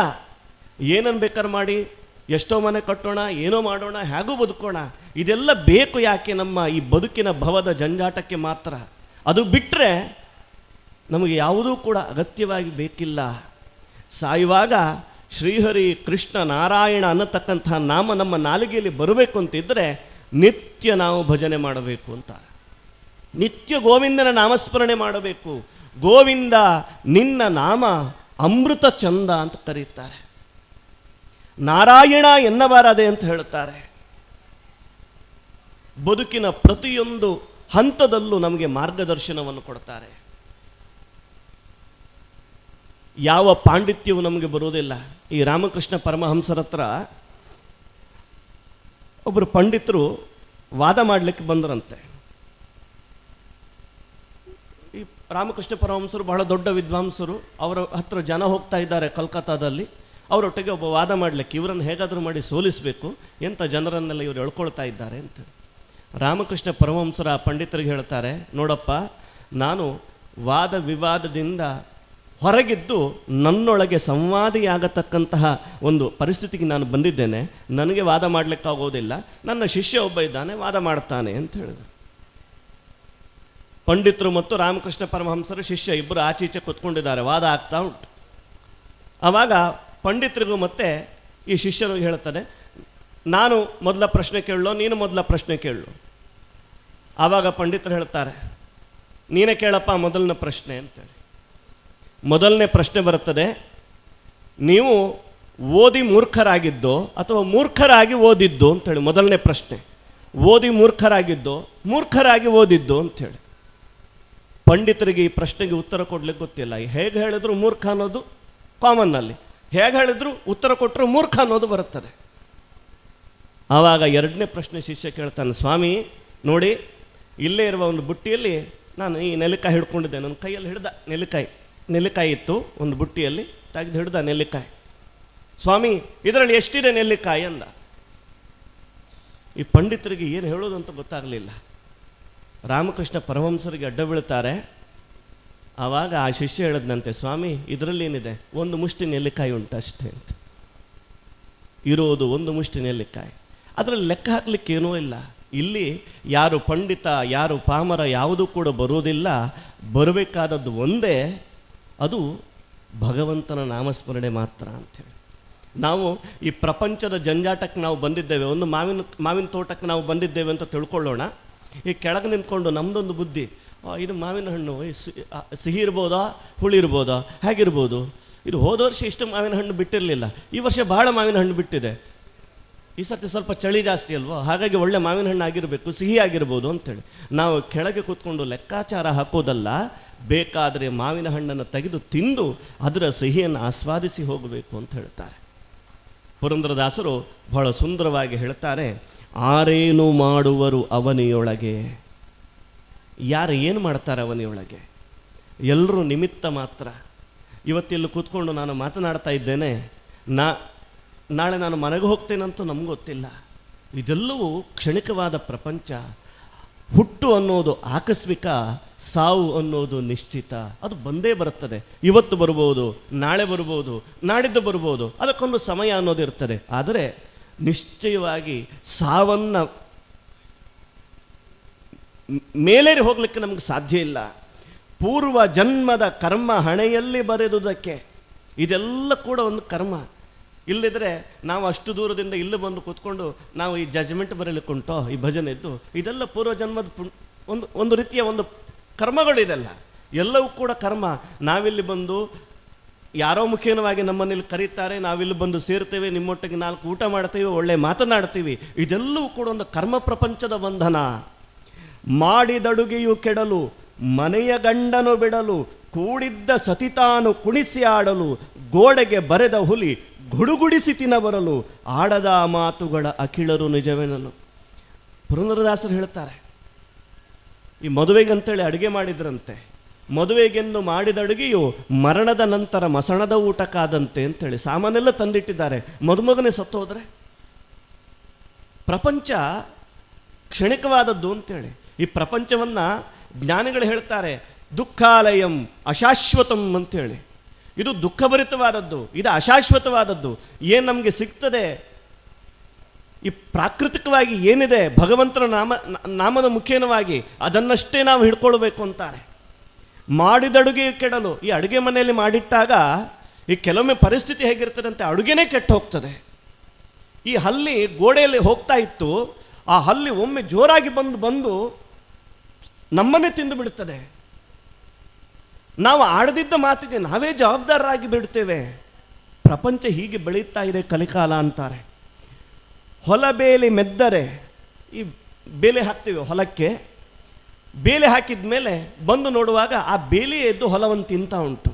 ಏನನ್ನು ಬೇಕಾದ್ರೆ ಮಾಡಿ, ಎಷ್ಟೋ ಮನೆ ಕಟ್ಟೋಣ, ಏನೋ ಮಾಡೋಣ, ಹೇಗೂ ಬದುಕೋಣ. ಇದೆಲ್ಲ ಬೇಕು ಯಾಕೆ ನಮ್ಮ ಈ ಬದುಕಿನ ಭವದ ಜಂಜಾಟಕ್ಕೆ ಮಾತ್ರ? ಅದು ಬಿಟ್ಟರೆ ನಮಗೆ ಯಾವುದೂ ಕೂಡ ಅಗತ್ಯವಾಗಿ ಬೇಕಿಲ್ಲ. ಸಾಯುವಾಗ ಶ್ರೀಹರಿ ಕೃಷ್ಣ ನಾರಾಯಣ ಅನ್ನತಕ್ಕಂತಹ ನಾಮ ನಮ್ಮ ನಾಲಿಗೆಯಲ್ಲಿ ಬರಬೇಕು ಅಂತಿದ್ದರೆ ನಿತ್ಯ ನಾವು ಭಜನೆ ಮಾಡಬೇಕು ಅಂತ. ನಿತ್ಯ ಗೋವಿಂದನ ನಾಮಸ್ಮರಣೆ ಮಾಡಬೇಕು. ಗೋವಿಂದ, ನಿನ್ನ ನಾಮ ಅಮೃತ ಚಂದ ಅಂತ ಕರೀತಾರೆ ನಾರಾಯಣ ಎನ್ನಬಾರದೆ ಅಂತ ಹೇಳುತ್ತಾರೆ. ಬದುಕಿನ ಪ್ರತಿಯೊಂದು ಹಂತದಲ್ಲೂ ನಮಗೆ ಮಾರ್ಗದರ್ಶನವನ್ನು ಕೊಡ್ತಾರೆ. ಯಾವ ಪಾಂಡಿತ್ಯವು ನಮಗೆ ಬರುವುದಿಲ್ಲ. ಈ ರಾಮಕೃಷ್ಣ ಪರಮಹಂಸರ ಹತ್ರ ಒಬ್ಬರು ಪಂಡಿತರು ವಾದ ಮಾಡಲಿಕ್ಕೆ ಬಂದರಂತೆ ಈ ರಾಮಕೃಷ್ಣ ಪರಮಹಂಸರು ಬಹಳ ದೊಡ್ಡ ವಿದ್ವಾಂಸರು. ಅವರ ಹತ್ರ ಜನ ಹೋಗ್ತಾ ಇದ್ದಾರೆ ಕಲ್ಕತ್ತಾದಲ್ಲಿ. ಅವರೊಟ್ಟಿಗೆ ಒಬ್ಬ ವಾದ ಮಾಡಲಿಕ್ಕೆ ಇವರನ್ನು ಹೇಗಾದರೂ ಮಾಡಿ ಸೋಲಿಸಬೇಕು. ಎಂಥ ಜನರನ್ನೆಲ್ಲ ಇವರು ಎಳ್ಕೊಳ್ತಾ ಇದ್ದಾರೆ ಅಂತ. ರಾಮಕೃಷ್ಣ ಪರಮಹಂಸರ ಪಂಡಿತರಿಗೆ ಹೇಳ್ತಾರೆ, ನೋಡಪ್ಪ, ನಾನು ವಾದ ವಿವಾದದಿಂದ ಹೊರಗಿದ್ದು ನನ್ನೊಳಗೆ ಸಂವಾದಿಯಾಗತಕ್ಕಂತಹ ಒಂದು ಪರಿಸ್ಥಿತಿಗೆ ನಾನು ಬಂದಿದ್ದೇನೆ. ನನಗೆ ವಾದ ಮಾಡಲಿಕ್ಕಾಗೋದಿಲ್ಲ. ನನ್ನ ಶಿಷ್ಯ ಒಬ್ಬ ಇದ್ದಾನೆ, ವಾದ ಮಾಡ್ತಾನೆ ಅಂತ ಹೇಳಿದ್ರು. ಪಂಡಿತರು ಮತ್ತು ರಾಮಕೃಷ್ಣ ಪರಮಹಂಸರ ಶಿಷ್ಯ ಇಬ್ಬರು ಆಚೀಚೆ ಕೂತ್ಕೊಂಡಿದ್ದಾರೆ. ವಾದ ಆಗ್ತಾ ಉಂಟು. ಆವಾಗ ಪಂಡಿತರಿಗೂ ಮತ್ತೆ ಈ ಶಿಷ್ಯರು ಹೇಳ್ತಾನೆ ನಾನು ಮೊದಲ ಪ್ರಶ್ನೆ ಕೇಳೋ ನೀನು ಮೊದಲ ಪ್ರಶ್ನೆ ಕೇಳು ಆವಾಗ ಪಂಡಿತರು ಹೇಳ್ತಾರೆ ನೀನೇ ಕೇಳಪ್ಪ ಮೊದಲನೇ ಪ್ರಶ್ನೆ ಅಂತೇಳಿ. ಮೊದಲನೇ ಪ್ರಶ್ನೆ ಬರುತ್ತದೆ, ನೀವು ಓದಿ ಮೂರ್ಖರಾಗಿದ್ದೋ ಅಥವಾ ಮೂರ್ಖರಾಗಿ ಓದಿದ್ದು? ಅಂತೇಳಿ ಮೊದಲನೇ ಪ್ರಶ್ನೆ. ಓದಿ ಮೂರ್ಖರಾಗಿದ್ದೋ, ಮೂರ್ಖರಾಗಿ ಓದಿದ್ದು ಅಂತೇಳಿ. ಪಂಡಿತರಿಗೆ ಈ ಪ್ರಶ್ನೆಗೆ ಉತ್ತರ ಕೊಡ್ಲಿಕ್ಕೆ ಗೊತ್ತಿಲ್ಲ. ಹೇಗೆ ಹೇಳಿದ್ರು ಮೂರ್ಖ ಅನ್ನೋದು ಕಾಮನ್ ಅಲ್ಲಿ ಹೇಗೆ ಹೇಳಿದ್ರು ಉತ್ತರ ಕೊಟ್ಟರು ಮೂರ್ಖ ಅನ್ನೋದು ಬರುತ್ತದೆ. ಆವಾಗ ಎರಡನೇ ಪ್ರಶ್ನೆ ಶಿಷ್ಯ ಕೇಳ್ತಾನೆ, ಸ್ವಾಮಿ, ನೋಡಿ, ಇಲ್ಲೇ ಇರುವ ಒಂದು ಬುಟ್ಟಿಯಲ್ಲಿ ನಾನು ಈ ನೆಲ್ಲಿಕಾಯಿ ಹಿಡ್ಕೊಂಡಿದ್ದೆ. ನನ್ನ ಕೈಯಲ್ಲಿ ಹಿಡ್ದ ನೆಲ್ಲಿಕಾಯಿ ನೆಲ್ಲಿಕಾಯಿ ಇತ್ತು. ಒಂದು ಬುಟ್ಟಿಯಲ್ಲಿ ತೆಗೆದು ಹಿಡ್ದ ನೆಲ್ಲಿಕಾಯಿ. ಸ್ವಾಮಿ, ಇದರಲ್ಲಿ ಎಷ್ಟಿದೆ ನೆಲ್ಲಿಕಾಯಿ? ಅಂದ. ಈ ಪಂಡಿತರಿಗೆ ಏನು ಹೇಳೋದು ಅಂತ ಗೊತ್ತಾಗಲಿಲ್ಲ. ರಾಮಕೃಷ್ಣ ಪರಮಹಂಸರಿಗೆ ಅಡ್ಡ ಬೀಳ್ತಾರೆ. ಆವಾಗ ಆ ಶಿಷ್ಯ ಹೇಳಿದ್ನಂತೆ, ಸ್ವಾಮಿ ಇದರಲ್ಲಿ ಏನಿದೆ ಒಂದು ಮುಷ್ಟಿ ನೆಲ್ಲಿಕಾಯಿ ಉಂಟು ಅಷ್ಟೇ ಅಂತ. ಇರೋದು ಒಂದು ಮುಷ್ಟಿ ನೆಲ್ಲಿಕಾಯಿ. ಅದರಲ್ಲಿ ಲೆಕ್ಕ ಹಾಕ್ಲಿಕ್ಕೆ ಏನೂ ಇಲ್ಲ. ಇಲ್ಲಿ ಯಾರು ಪಂಡಿತ, ಯಾರು ಪಾಮರ ಯಾವುದೂ ಕೂಡ ಬರೋದಿಲ್ಲ ಬರಬೇಕಾದದ್ದು ಒಂದೇ, ಅದು ಭಗವಂತನ ನಾಮಸ್ಮರಣೆ ಮಾತ್ರ ಅಂಥೇಳಿ ನಾವು ಈ ಪ್ರಪಂಚದ ಜಂಜಾಟಕ್ಕೆ ನಾವು ಬಂದಿದ್ದೇವೆ, ಒಂದು ಮಾವಿನ ಮಾವಿನ ತೋಟಕ್ಕೆ ನಾವು ಬಂದಿದ್ದೇವೆ ಅಂತ ತಿಳ್ಕೊಳ್ಳೋಣ. ಈ ಕೆಳಗೆ ನಿಂತ್ಕೊಂಡು ನಮ್ದೊಂದು ಬುದ್ಧಿ ಇದು ಮಾವಿನ ಹಣ್ಣು ಸಿಹಿ ಇರ್ಬೋದಾ, ಹುಳಿ ಇರ್ಬೋದಾ, ಹೇಗಿರ್ಬೋದು? ಇದು ಹೋದ ವರ್ಷ ಇಷ್ಟು ಮಾವಿನ ಹಣ್ಣು ಬಿಟ್ಟಿರಲಿಲ್ಲ, ಈ ವರ್ಷ ಭಾಳ ಮಾವಿನ ಹಣ್ಣು ಬಿಟ್ಟಿದೆ. ಈ ಸರ್ತಿ ಸ್ವಲ್ಪ ಚಳಿ ಜಾಸ್ತಿ ಅಲ್ವೋ? ಹಾಗಾಗಿ ಒಳ್ಳೆ ಮಾವಿನ ಹಣ್ಣು ಆಗಿರಬೇಕು, ಸಿಹಿ ಆಗಿರ್ಬೋದು ಅಂತೇಳಿ. ನಾವು ಕೆಳಗೆ ಕೂತ್ಕೊಂಡು ಲೆಕ್ಕಾಚಾರ ಹಾಕೋದಲ್ಲ, ಬೇಕಾದರೆ ಮಾವಿನ ಹಣ್ಣನ್ನು ತೆಗೆದು ತಿಂದು ಅದರ ಸಿಹಿಯನ್ನು ಆಸ್ವಾದಿಸಿ ಹೋಗಬೇಕು ಅಂತ ಹೇಳ್ತಾರೆ. ಪುರಂದ್ರದಾಸರು ಬಹಳ ಸುಂದರವಾಗಿ ಹೇಳ್ತಾರೆ ಆರೇನು ಮಾಡುವರು ಅವನಿಯೊಳಗೆ? ಯಾರು ಏನು ಮಾಡ್ತಾರೆ ಅವನಿಯೊಳಗೆ? ಎಲ್ಲರೂ ನಿಮಿತ್ತ ಮಾತ್ರ. ಇವತ್ತಿಲ್ಲಿ ಕೂತ್ಕೊಂಡು ನಾನು ಮಾತನಾಡ್ತಾ ಇದ್ದೇನೆ. ನಾ, ನಾಳೆ ನಾನು ಮನೆಗೆ ಹೋಗ್ತೇನಂತೂ ನಮ್ಗೆ ಗೊತ್ತಿಲ್ಲ. ಇದೆಲ್ಲವೂ ಕ್ಷಣಿಕವಾದ ಪ್ರಪಂಚ. ಹುಟ್ಟು ಅನ್ನೋದು ಆಕಸ್ಮಿಕ, ಸಾವು ಅನ್ನೋದು ನಿಶ್ಚಿತ. ಅದು ಬಂದೇ ಬರುತ್ತದೆ. ಇವತ್ತು ಬರ್ಬೋದು, ನಾಳೆ ಬರ್ಬೋದು, ನಾಡಿದ್ದು ಬರ್ಬೋದು. ಅದಕ್ಕೊಂದು ಸಮಯ ಅನ್ನೋದು ಇರ್ತದೆ. ಆದರೆ ನಿಶ್ಚಯವಾಗಿ ಸಾವನ್ನ ಮೇಲೇರಿ ಹೋಗ್ಲಿಕ್ಕೆ ನಮ್ಗೆ ಸಾಧ್ಯ ಇಲ್ಲ. ಪೂರ್ವ ಜನ್ಮದ ಕರ್ಮ ಹಣೆಯಲ್ಲಿ ಬರೆದುದಕ್ಕೆ ಇದೆಲ್ಲ ಕೂಡ ಒಂದು ಕರ್ಮ. ಇಲ್ಲಿದ್ರೆ ನಾವು ಅಷ್ಟು ದೂರದಿಂದ ಇಲ್ಲಿ ಬಂದು ಕೂತ್ಕೊಂಡು ನಾವು ಈ ಜಜ್ಮೆಂಟ್ ಬರಲಿಕ್ಕೆ ಉಂಟೋ, ಈ ಭಜನೆದ್ದು ಇದೆಲ್ಲ ಪೂರ್ವ ಜನ್ಮದ ಒಂದು ಒಂದು ರೀತಿಯ ಒಂದು ಕರ್ಮಗಳು ಇದೆಲ್ಲ. ಎಲ್ಲವೂ ಕೂಡ ಕರ್ಮ. ನಾವಿಲ್ಲಿ ಬಂದು ಯಾರೋ ಮುಖೇನವಾಗಿ ನಮ್ಮನ್ನು ಇಲ್ಲಿ ಕರೀತಾರೆ, ನಾವಿಲ್ಲಿ ಬಂದು ಸೇರ್ತೇವೆ, ನಿಮ್ಮೊಟ್ಟಿಗೆ ನಾಲ್ಕು ಊಟ ಮಾಡ್ತೀವಿ, ಒಳ್ಳೆ ಮಾತನಾಡ್ತೀವಿ. ಇದೆಲ್ಲವೂ ಕೂಡ ಒಂದು ಕರ್ಮ ಪ್ರಪಂಚದ ಬಂಧನ. ಮಾಡಿದಡುಗೆಯು ಕೆಡಲು, ಮನೆಯ ಗಂಡನು ಬಿಡಲು, ಕೂಡಿದ್ದ ಸತಿತಾನು ಕುಣಿಸಿ ಆಡಲು, ಗೋಡೆಗೆ ಬರೆದ ಹುಲಿ ಗುಡುಗುಡಿಸಿ ತಿನ್ನಬರಲು ಆಡದ ಮಾತುಗಳ ಅಖಿಳರು ನಿಜವೆನಲು ಪುರಂದರದಾಸರು ಹೇಳ್ತಾರೆ, ಈ ಮದುವೆಗಂತೇಳಿ ಅಡುಗೆ ಮಾಡಿದ್ರಂತೆ. ಮದುವೆಗೆಂದು ಮಾಡಿದ ಅಡುಗೆಯು ಮರಣದ ನಂತರ ಮಸಣದ ಊಟಕ್ಕಾದಂತೆ ಅಂತೇಳಿ ಸಾಮಾನೆಲ್ಲ ತಂದಿಟ್ಟಿದ್ದಾರೆ. ಮದುಮಗನೇ ಸತ್ತೋದ್ರೆ? ಪ್ರಪಂಚ ಕ್ಷಣಿಕವಾದದ್ದು ಅಂತೇಳಿ. ಈ ಪ್ರಪಂಚವನ್ನ ಜ್ಞಾನಿಗಳು ಹೇಳ್ತಾರೆ, ದುಃಖಾಲಯಂ ಅಶಾಶ್ವತಂ ಅಂತೇಳಿ. ಇದು ದುಃಖಭರಿತವಾದದ್ದು, ಇದು ಅಶಾಶ್ವತವಾದದ್ದು. ಏನು ನಮಗೆ ಸಿಗ್ತದೆ? ಈ ಪ್ರಾಕೃತಿಕವಾಗಿ ಏನಿದೆ? ಭಗವಂತನ ನಾಮ ನಾಮದ ಮುಖೇನವಾಗಿ ಅದನ್ನಷ್ಟೇ ನಾವು ಹಿಡ್ಕೊಳ್ಬೇಕು ಅಂತಾರೆ. ಮಾಡಿದ ಅಡುಗೆ ಕೆಡಲು. ಈ ಅಡುಗೆ ಮನೆಯಲ್ಲಿ ಮಾಡಿಟ್ಟಾಗ ಈ ಕೆಲವೊಮ್ಮೆ ಪರಿಸ್ಥಿತಿ ಹೇಗಿರ್ತದೆ ಅಡುಗೆನೇ ಕೆಟ್ಟು ಹೋಗ್ತದೆ. ಈ ಹಲ್ಲಿ ಗೋಡೆಯಲ್ಲಿ ಹೋಗ್ತಾ ಇತ್ತು. ಆ ಹಲ್ಲಿ ಒಮ್ಮೆ ಜೋರಾಗಿ ಬಂದು ಬಂದು ನಮ್ಮನ್ನೇ ತಿಂದು ಬಿಡುತ್ತದೆ. ನಾವು ಆಡದಿದ್ದ ಮಾತಿಗೆ ನಾವೇ ಜವಾಬ್ದಾರರಾಗಿ ಬಿಡ್ತೇವೆ ಪ್ರಪಂಚ ಹೀಗೆ ಬೆಳೀತಾ ಇದೆ ಕಲಿಕಾಲ ಅಂತಾರೆ. ಹೊಲ ಬೇಲಿ ಮೆದ್ದರೆ ಈ ಬೇಲೆ ಹಾಕ್ತೀವಿ ಹೊಲಕ್ಕೆ. ಬೇಲೆ ಹಾಕಿದ ಮೇಲೆ ಬಂದು ನೋಡುವಾಗ ಆ ಬೇಲಿ ಎದ್ದು ಹೊಲವನ್ನು ತಿಂತ ಉಂಟು.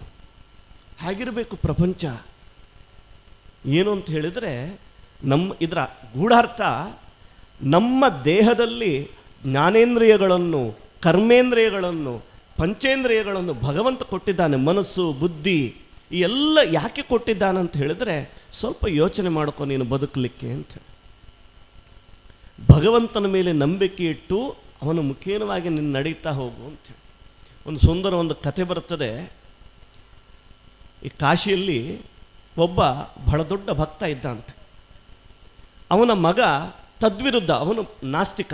ಹಾಗಿರಬೇಕು ಪ್ರಪಂಚ. ಏನು ಅಂತ ಹೇಳಿದರೆ ನಮ್ಮ ಇದರ ಗೂಢಾರ್ಥ ನಮ್ಮ ದೇಹದಲ್ಲಿ ಜ್ಞಾನೇಂದ್ರಿಯಗಳನ್ನು, ಕರ್ಮೇಂದ್ರಿಯಗಳನ್ನು, ಪಂಚೇಂದ್ರಿಯಗಳನ್ನು ಭಗವಂತ ಕೊಟ್ಟಿದ್ದಾನೆ, ಮನಸ್ಸು, ಬುದ್ಧಿ, ಈ ಎಲ್ಲ ಯಾಕೆ ಕೊಟ್ಟಿದ್ದಾನೆ ಅಂತ ಹೇಳಿದ್ರೆ ಸ್ವಲ್ಪ ಯೋಚನೆ ಮಾಡ್ಕೊ ನೀನು ಬದುಕಲಿಕ್ಕೆ ಅಂತ ಭಗವಂತನ ಮೇಲೆ ನಂಬಿಕೆ ಇಟ್ಟು ಅವನ ಮುಖೇನವಾಗಿ ನಿನ್ನ ನಡೀತಾ ಹೋಗು ಅಂತ ಒಂದು ಸುಂದರ ಒಂದು ಕತೆ ಬರುತ್ತದೆ. ಈ ಕಾಶಿಯಲ್ಲಿ ಒಬ್ಬ ಬಹಳ ದೊಡ್ಡ ಭಕ್ತ ಇದ್ದಂತೆ. ಅವನ ಮಗ ತದ್ವಿರುದ್ಧ, ಅವನು ನಾಸ್ತಿಕ.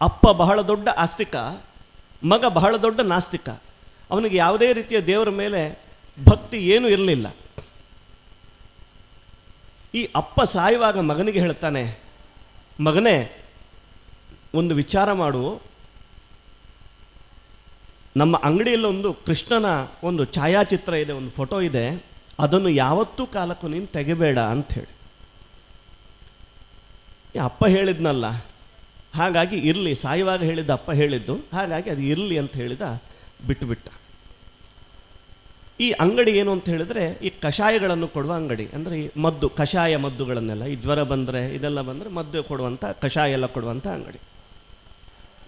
ಅಪ್ಪ ಬಹಳ ದೊಡ್ಡ ಆಸ್ತಿಕ, ಮಗ ಬಹಳ ದೊಡ್ಡ ನಾಸ್ತಿಕ. ಅವನಿಗೆ ಯಾವುದೇ ರೀತಿಯ ದೇವರ ಮೇಲೆ ಭಕ್ತಿ ಏನೂ ಇರಲಿಲ್ಲ. ಈ ಅಪ್ಪ ಸಾಯುವಾಗ ಮಗನಿಗೆ ಹೇಳ್ತಾನೆ, ಮಗನೇ ಒಂದು ವಿಚಾರ ಮಾಡು. ನಮ್ಮ ಅಂಗಡಿಯಲ್ಲಿ ಒಂದು ಕೃಷ್ಣನ ಒಂದು ಛಾಯಾಚಿತ್ರ ಇದೆ, ಒಂದು ಫೋಟೋ ಇದೆ. ಅದನ್ನು ಯಾವತ್ತೂ ಕಾಲಕ್ಕೂ ನೀನು ತೆಗಿಬೇಡ ಅಂಥೇಳಿ ಅಪ್ಪ ಹೇಳಿದ್ನಲ್ಲ, ಹಾಗಾಗಿ ಇರಲಿ, ಸಾಯುವಾಗ ಹೇಳಿದ್ದ ಅಪ್ಪ ಹೇಳಿದ್ದು, ಹಾಗಾಗಿ ಅದು ಇರಲಿ ಅಂತ ಹೇಳಿದ ಬಿಟ್ಟುಬಿಟ್ಟ ಈ ಅಂಗಡಿ ಏನು ಅಂತ ಹೇಳಿದ್ರೆ, ಈ ಕಷಾಯಗಳನ್ನು ಕೊಡುವ ಅಂಗಡಿ, ಅಂದರೆ ಈ ಮದ್ದು, ಕಷಾಯ ಮದ್ದುಗಳನ್ನೆಲ್ಲ, ಈ ಜ್ವರ ಬಂದರೆ, ಇದೆಲ್ಲ ಬಂದರೆ ಮದ್ದು ಕೊಡುವಂಥ ಕಷಾಯ ಎಲ್ಲ ಕೊಡುವಂಥ ಅಂಗಡಿ.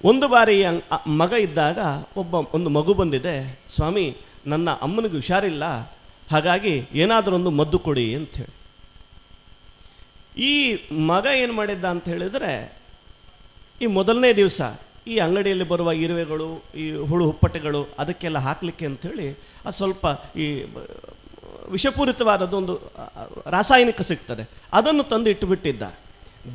ಒಂದು ಬಾರಿ ಮಗ ಇದ್ದಾಗ ಒಬ್ಬ ಒಂದು ಮಗು ಬಂದಿದೆ, ಸ್ವಾಮಿ, ನನ್ನ ಅಮ್ಮನಿಗೆ ಹುಷಾರಿಲ್ಲ, ಹಾಗಾಗಿ ಏನಾದರೂ ಒಂದು ಮದ್ದು ಕೊಡಿ ಅಂಥೇಳಿ ಈ ಮಗ ಏನು ಮಾಡಿದ್ದ ಅಂತ ಹೇಳಿದರೆ, ಈ ಮೊದಲನೇ ದಿವಸ ಈ ಅಂಗಡಿಯಲ್ಲಿ ಬರುವ ಇರುವೆಗಳು, ಈ ಹುಳು ಹುಪ್ಪಟೆಗಳು ಅದಕ್ಕೆಲ್ಲ ಹಾಕಲಿಕ್ಕೆ ಅಂಥೇಳಿ ಅದು ಸ್ವಲ್ಪ ಈ ವಿಷಪೂರಿತವಾದದ್ದು ಒಂದು ರಾಸಾಯನಿಕ ಸಿಗ್ತದೆ, ಅದನ್ನು ತಂದು ಇಟ್ಟುಬಿಟ್ಟಿದ್ದ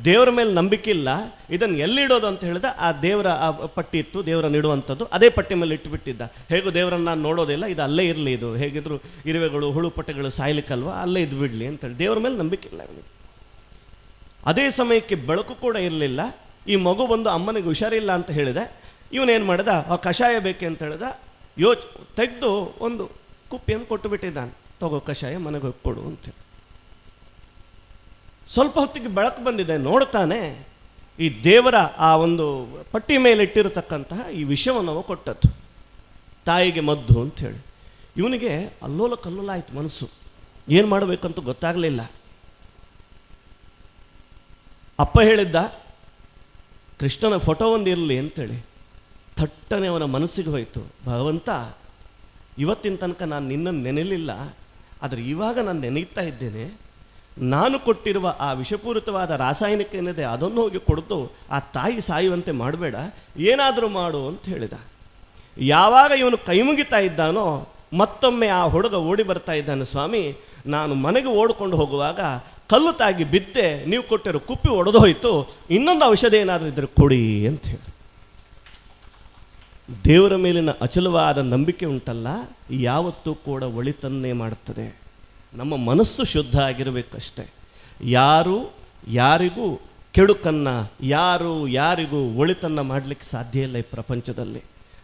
ದೇವರ ಮೇಲೆ ನಂಬಿಕೆ ಇಲ್ಲ, ಇದನ್ನು ಎಲ್ಲಿಡೋದು ಅಂತ ಹೇಳಿದ, ಆ ದೇವರ, ಆ ಪಟ್ಟಿ ಇತ್ತು, ದೇವರ ಇಡುವಂಥದ್ದು ಅದೇ ಪಟ್ಟಿ ಮೇಲೆ ಇಟ್ಟುಬಿಟ್ಟಿದ್ದ. ಹೇಗೂ ದೇವರನ್ನ ನಾನು ನೋಡೋದಿಲ್ಲ, ಇದು ಅಲ್ಲೇ ಇರಲಿ ಇದು. ಹೇಗಿದ್ರು ಇರುವೆಗಳು, ಹುಳು ಪಟ್ಟೆಗಳು ಸಾಯ್ಲಿಕ್ಕಲ್ವಾ, ಅಲ್ಲೇ ಇದು ಬಿಡಲಿ ಅಂತೇಳಿ ದೇವರ ಮೇಲೆ ನಂಬಿಕೆ ಇಲ್ಲ ಅದೇ ಸಮಯಕ್ಕೆ ಬೆಳಕು ಕೂಡ ಇರಲಿಲ್ಲ, ಈ ಮಗು ಬಂದು ಅಮ್ಮನಿಗೆ ಹುಷಾರಿಲ್ಲ ಅಂತ ಹೇಳಿದೆ. ಇವನೇನು ಮಾಡಿದ, ಆ ಕಷಾಯ ಬೇಕೆ ಅಂತ ಹೇಳಿದ, ಯೋಚ್, ತೆಗೆದು ಒಂದು ಕುಪ್ಪಿಯನ್ನು ಕೊಟ್ಟು ಬಿಟ್ಟಿದ್ದಾನೆ. ತಗೋ ಕಷಾಯ, ಮನೆಗೆ ಹೋಗಿ ಕೊಡು ಅಂತೇಳಿ ಸ್ವಲ್ಪ ಹೊತ್ತಿಗೆ ಬೆಳಕು ಬಂದಿದೆ ನೋಡ್ತಾನೆ ಈ ದೇವರ ಆ ಒಂದು ಪಟ್ಟಿ ಮೇಲೆ ಇಟ್ಟಿರತಕ್ಕಂತಹ ಈ ವಿಷವನ್ನು ಕೊಟ್ಟದ್ದು. ತಾಯಿಗೆ ಮದ್ದು ಅಂತ ಹೇಳಿ. ಇವನಿಗೆ ಅಲ್ಲೋಲ ಕಲ್ಲೋಲ ಆಯ್ತು ಮನಸ್ಸು. ಏನು ಮಾಡಬೇಕಂತ ಗೊತ್ತಾಗಲಿಲ್ಲ. ಅಪ್ಪ ಹೇಳಿದ್ದ, ಕೃಷ್ಣನ ಫೋಟೋ ಒಂದು ಇರಲಿ ಅಂತೇಳಿ ಥಟ್ಟನೆ ಅವನ ಮನಸ್ಸಿಗೆ ಹೋಯಿತು. ಭಗವಂತ, ಇವತ್ತಿನ ತನಕ ನಾನು ನಿನ್ನನ್ನು ನೆನೆಲಿಲ್ಲ, ಆದರೆ ಇವಾಗ ನಾನು ನೆನೆಯುತ್ತಾ ಇದ್ದೇನೆ. ನಾನು ಕೊಟ್ಟಿರುವ ಆ ವಿಷಪೂರಿತವಾದ ರಾಸಾಯನಿಕ ಏನಿದೆ ಅದನ್ನು ಹೋಗಿ ಕೊಡ್ತು ಆ ತಾಯಿ ಸಾಯುವಂತೆ ಮಾಡಬೇಡ, ಏನಾದರೂ ಮಾಡು ಅಂತ ಹೇಳಿದ. ಯಾವಾಗ ಇವನು ಕೈ ಮುಗಿತಾ ಇದ್ದಾನೋ ಮತ್ತೊಮ್ಮೆ ಆ ಹುಡುಗ ಓಡಿ ಬರ್ತಾ ಇದ್ದಾನೆ ಸ್ವಾಮಿ, ನಾನು ಮನೆಗೆ ಓಡಿಕೊಂಡು ಹೋಗುವಾಗ ಕಲ್ಲು ತಾಗಿ ಬಿದ್ದೆ, ನೀವು ಕೊಟ್ಟಿರೋ ಕುಪ್ಪಿ ಒಡೆದು ಹೋಯಿತು ಇನ್ನೊಂದು ಔಷಧ ಏನಾದರೂ ಇದ್ದರೆ ಕೊಡಿ ಅಂತ ಹೇಳಿ. ದೇವರ ಮೇಲಿನ ಅಚಲವಾದ ನಂಬಿಕೆ ಉಂಟಲ್ಲ, ಯಾವತ್ತೂ ಕೂಡ ಒಳಿತನ್ನೇ ಮಾಡುತ್ತದೆ ನಮ್ಮ ಮನಸ್ಸು ಶುದ್ಧ ಆಗಿರಬೇಕಷ್ಟೆ. ಯಾರು ಯಾರಿಗೂ ಕೆಡುಕನ್ನು, ಯಾರು ಯಾರಿಗೂ ಒಳಿತನ್ನ ಮಾಡಲಿಕ್ಕೆ ಸಾಧ್ಯ ಇಲ್ಲ ಈ ಪ್ರಪಂಚದಲ್ಲಿ.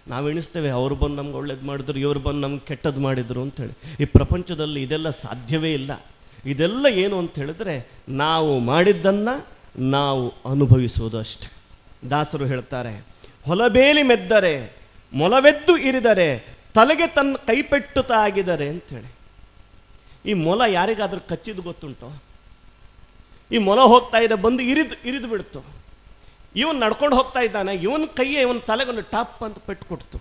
ನಾವು ಎಣಿಸ್ತೇವೆ, ಅವ್ರು ಬಂದು ನಮ್ಗೆ ಒಳ್ಳೇದು ಮಾಡಿದ್ರು, ಇವ್ರು ಬಂದು ನಮ್ಗೆ ಕೆಟ್ಟದ್ದು ಮಾಡಿದ್ರು ಅಂತೇಳಿ. ಈ ಪ್ರಪಂಚದಲ್ಲಿ ಇದೆಲ್ಲ ಸಾಧ್ಯವೇ ಇಲ್ಲ. ಇದೆಲ್ಲ ಏನು ಅಂತ ಹೇಳಿದ್ರೆ ನಾವು ಮಾಡಿದ್ದನ್ನು ನಾವು ಅನುಭವಿಸುವುದು ಅಷ್ಟೆ. ದಾಸರು ಹೇಳ್ತಾರೆ ಹೊಲಬೇಲಿ ಮೆದ್ದರೆ, ಮೊಲವೆದ್ದು ಇರಿದರೆ, ತಲೆಗೆ ತನ್ನ ಕೈಪೆಟ್ಟು ತಾಗಿದರೆ ಅಂತೇಳಿ. ಈ ಮೊಲ ಯಾರಿಗಾದ್ರೂ ಕಚ್ಚಿದ್ದು ಗೊತ್ತುಂಟೋ? ಈ ಮೊಲ ಹೋಗ್ತಾ ಇದೆ, ಬಂದು ಇರಿದು ಇರಿದು ಬಿಡ್ತು. ಇವನ್ ನಡ್ಕೊಂಡು ಹೋಗ್ತಾ ಇದ್ದಾನೆ, ಇವನ್ ಕೈಯೇ, ಇವನ್ ತಲೆಗೊಂದು ಟಾಪ್ ಅಂತ ಪೆಟ್ಟು ಕೊಡ್ತು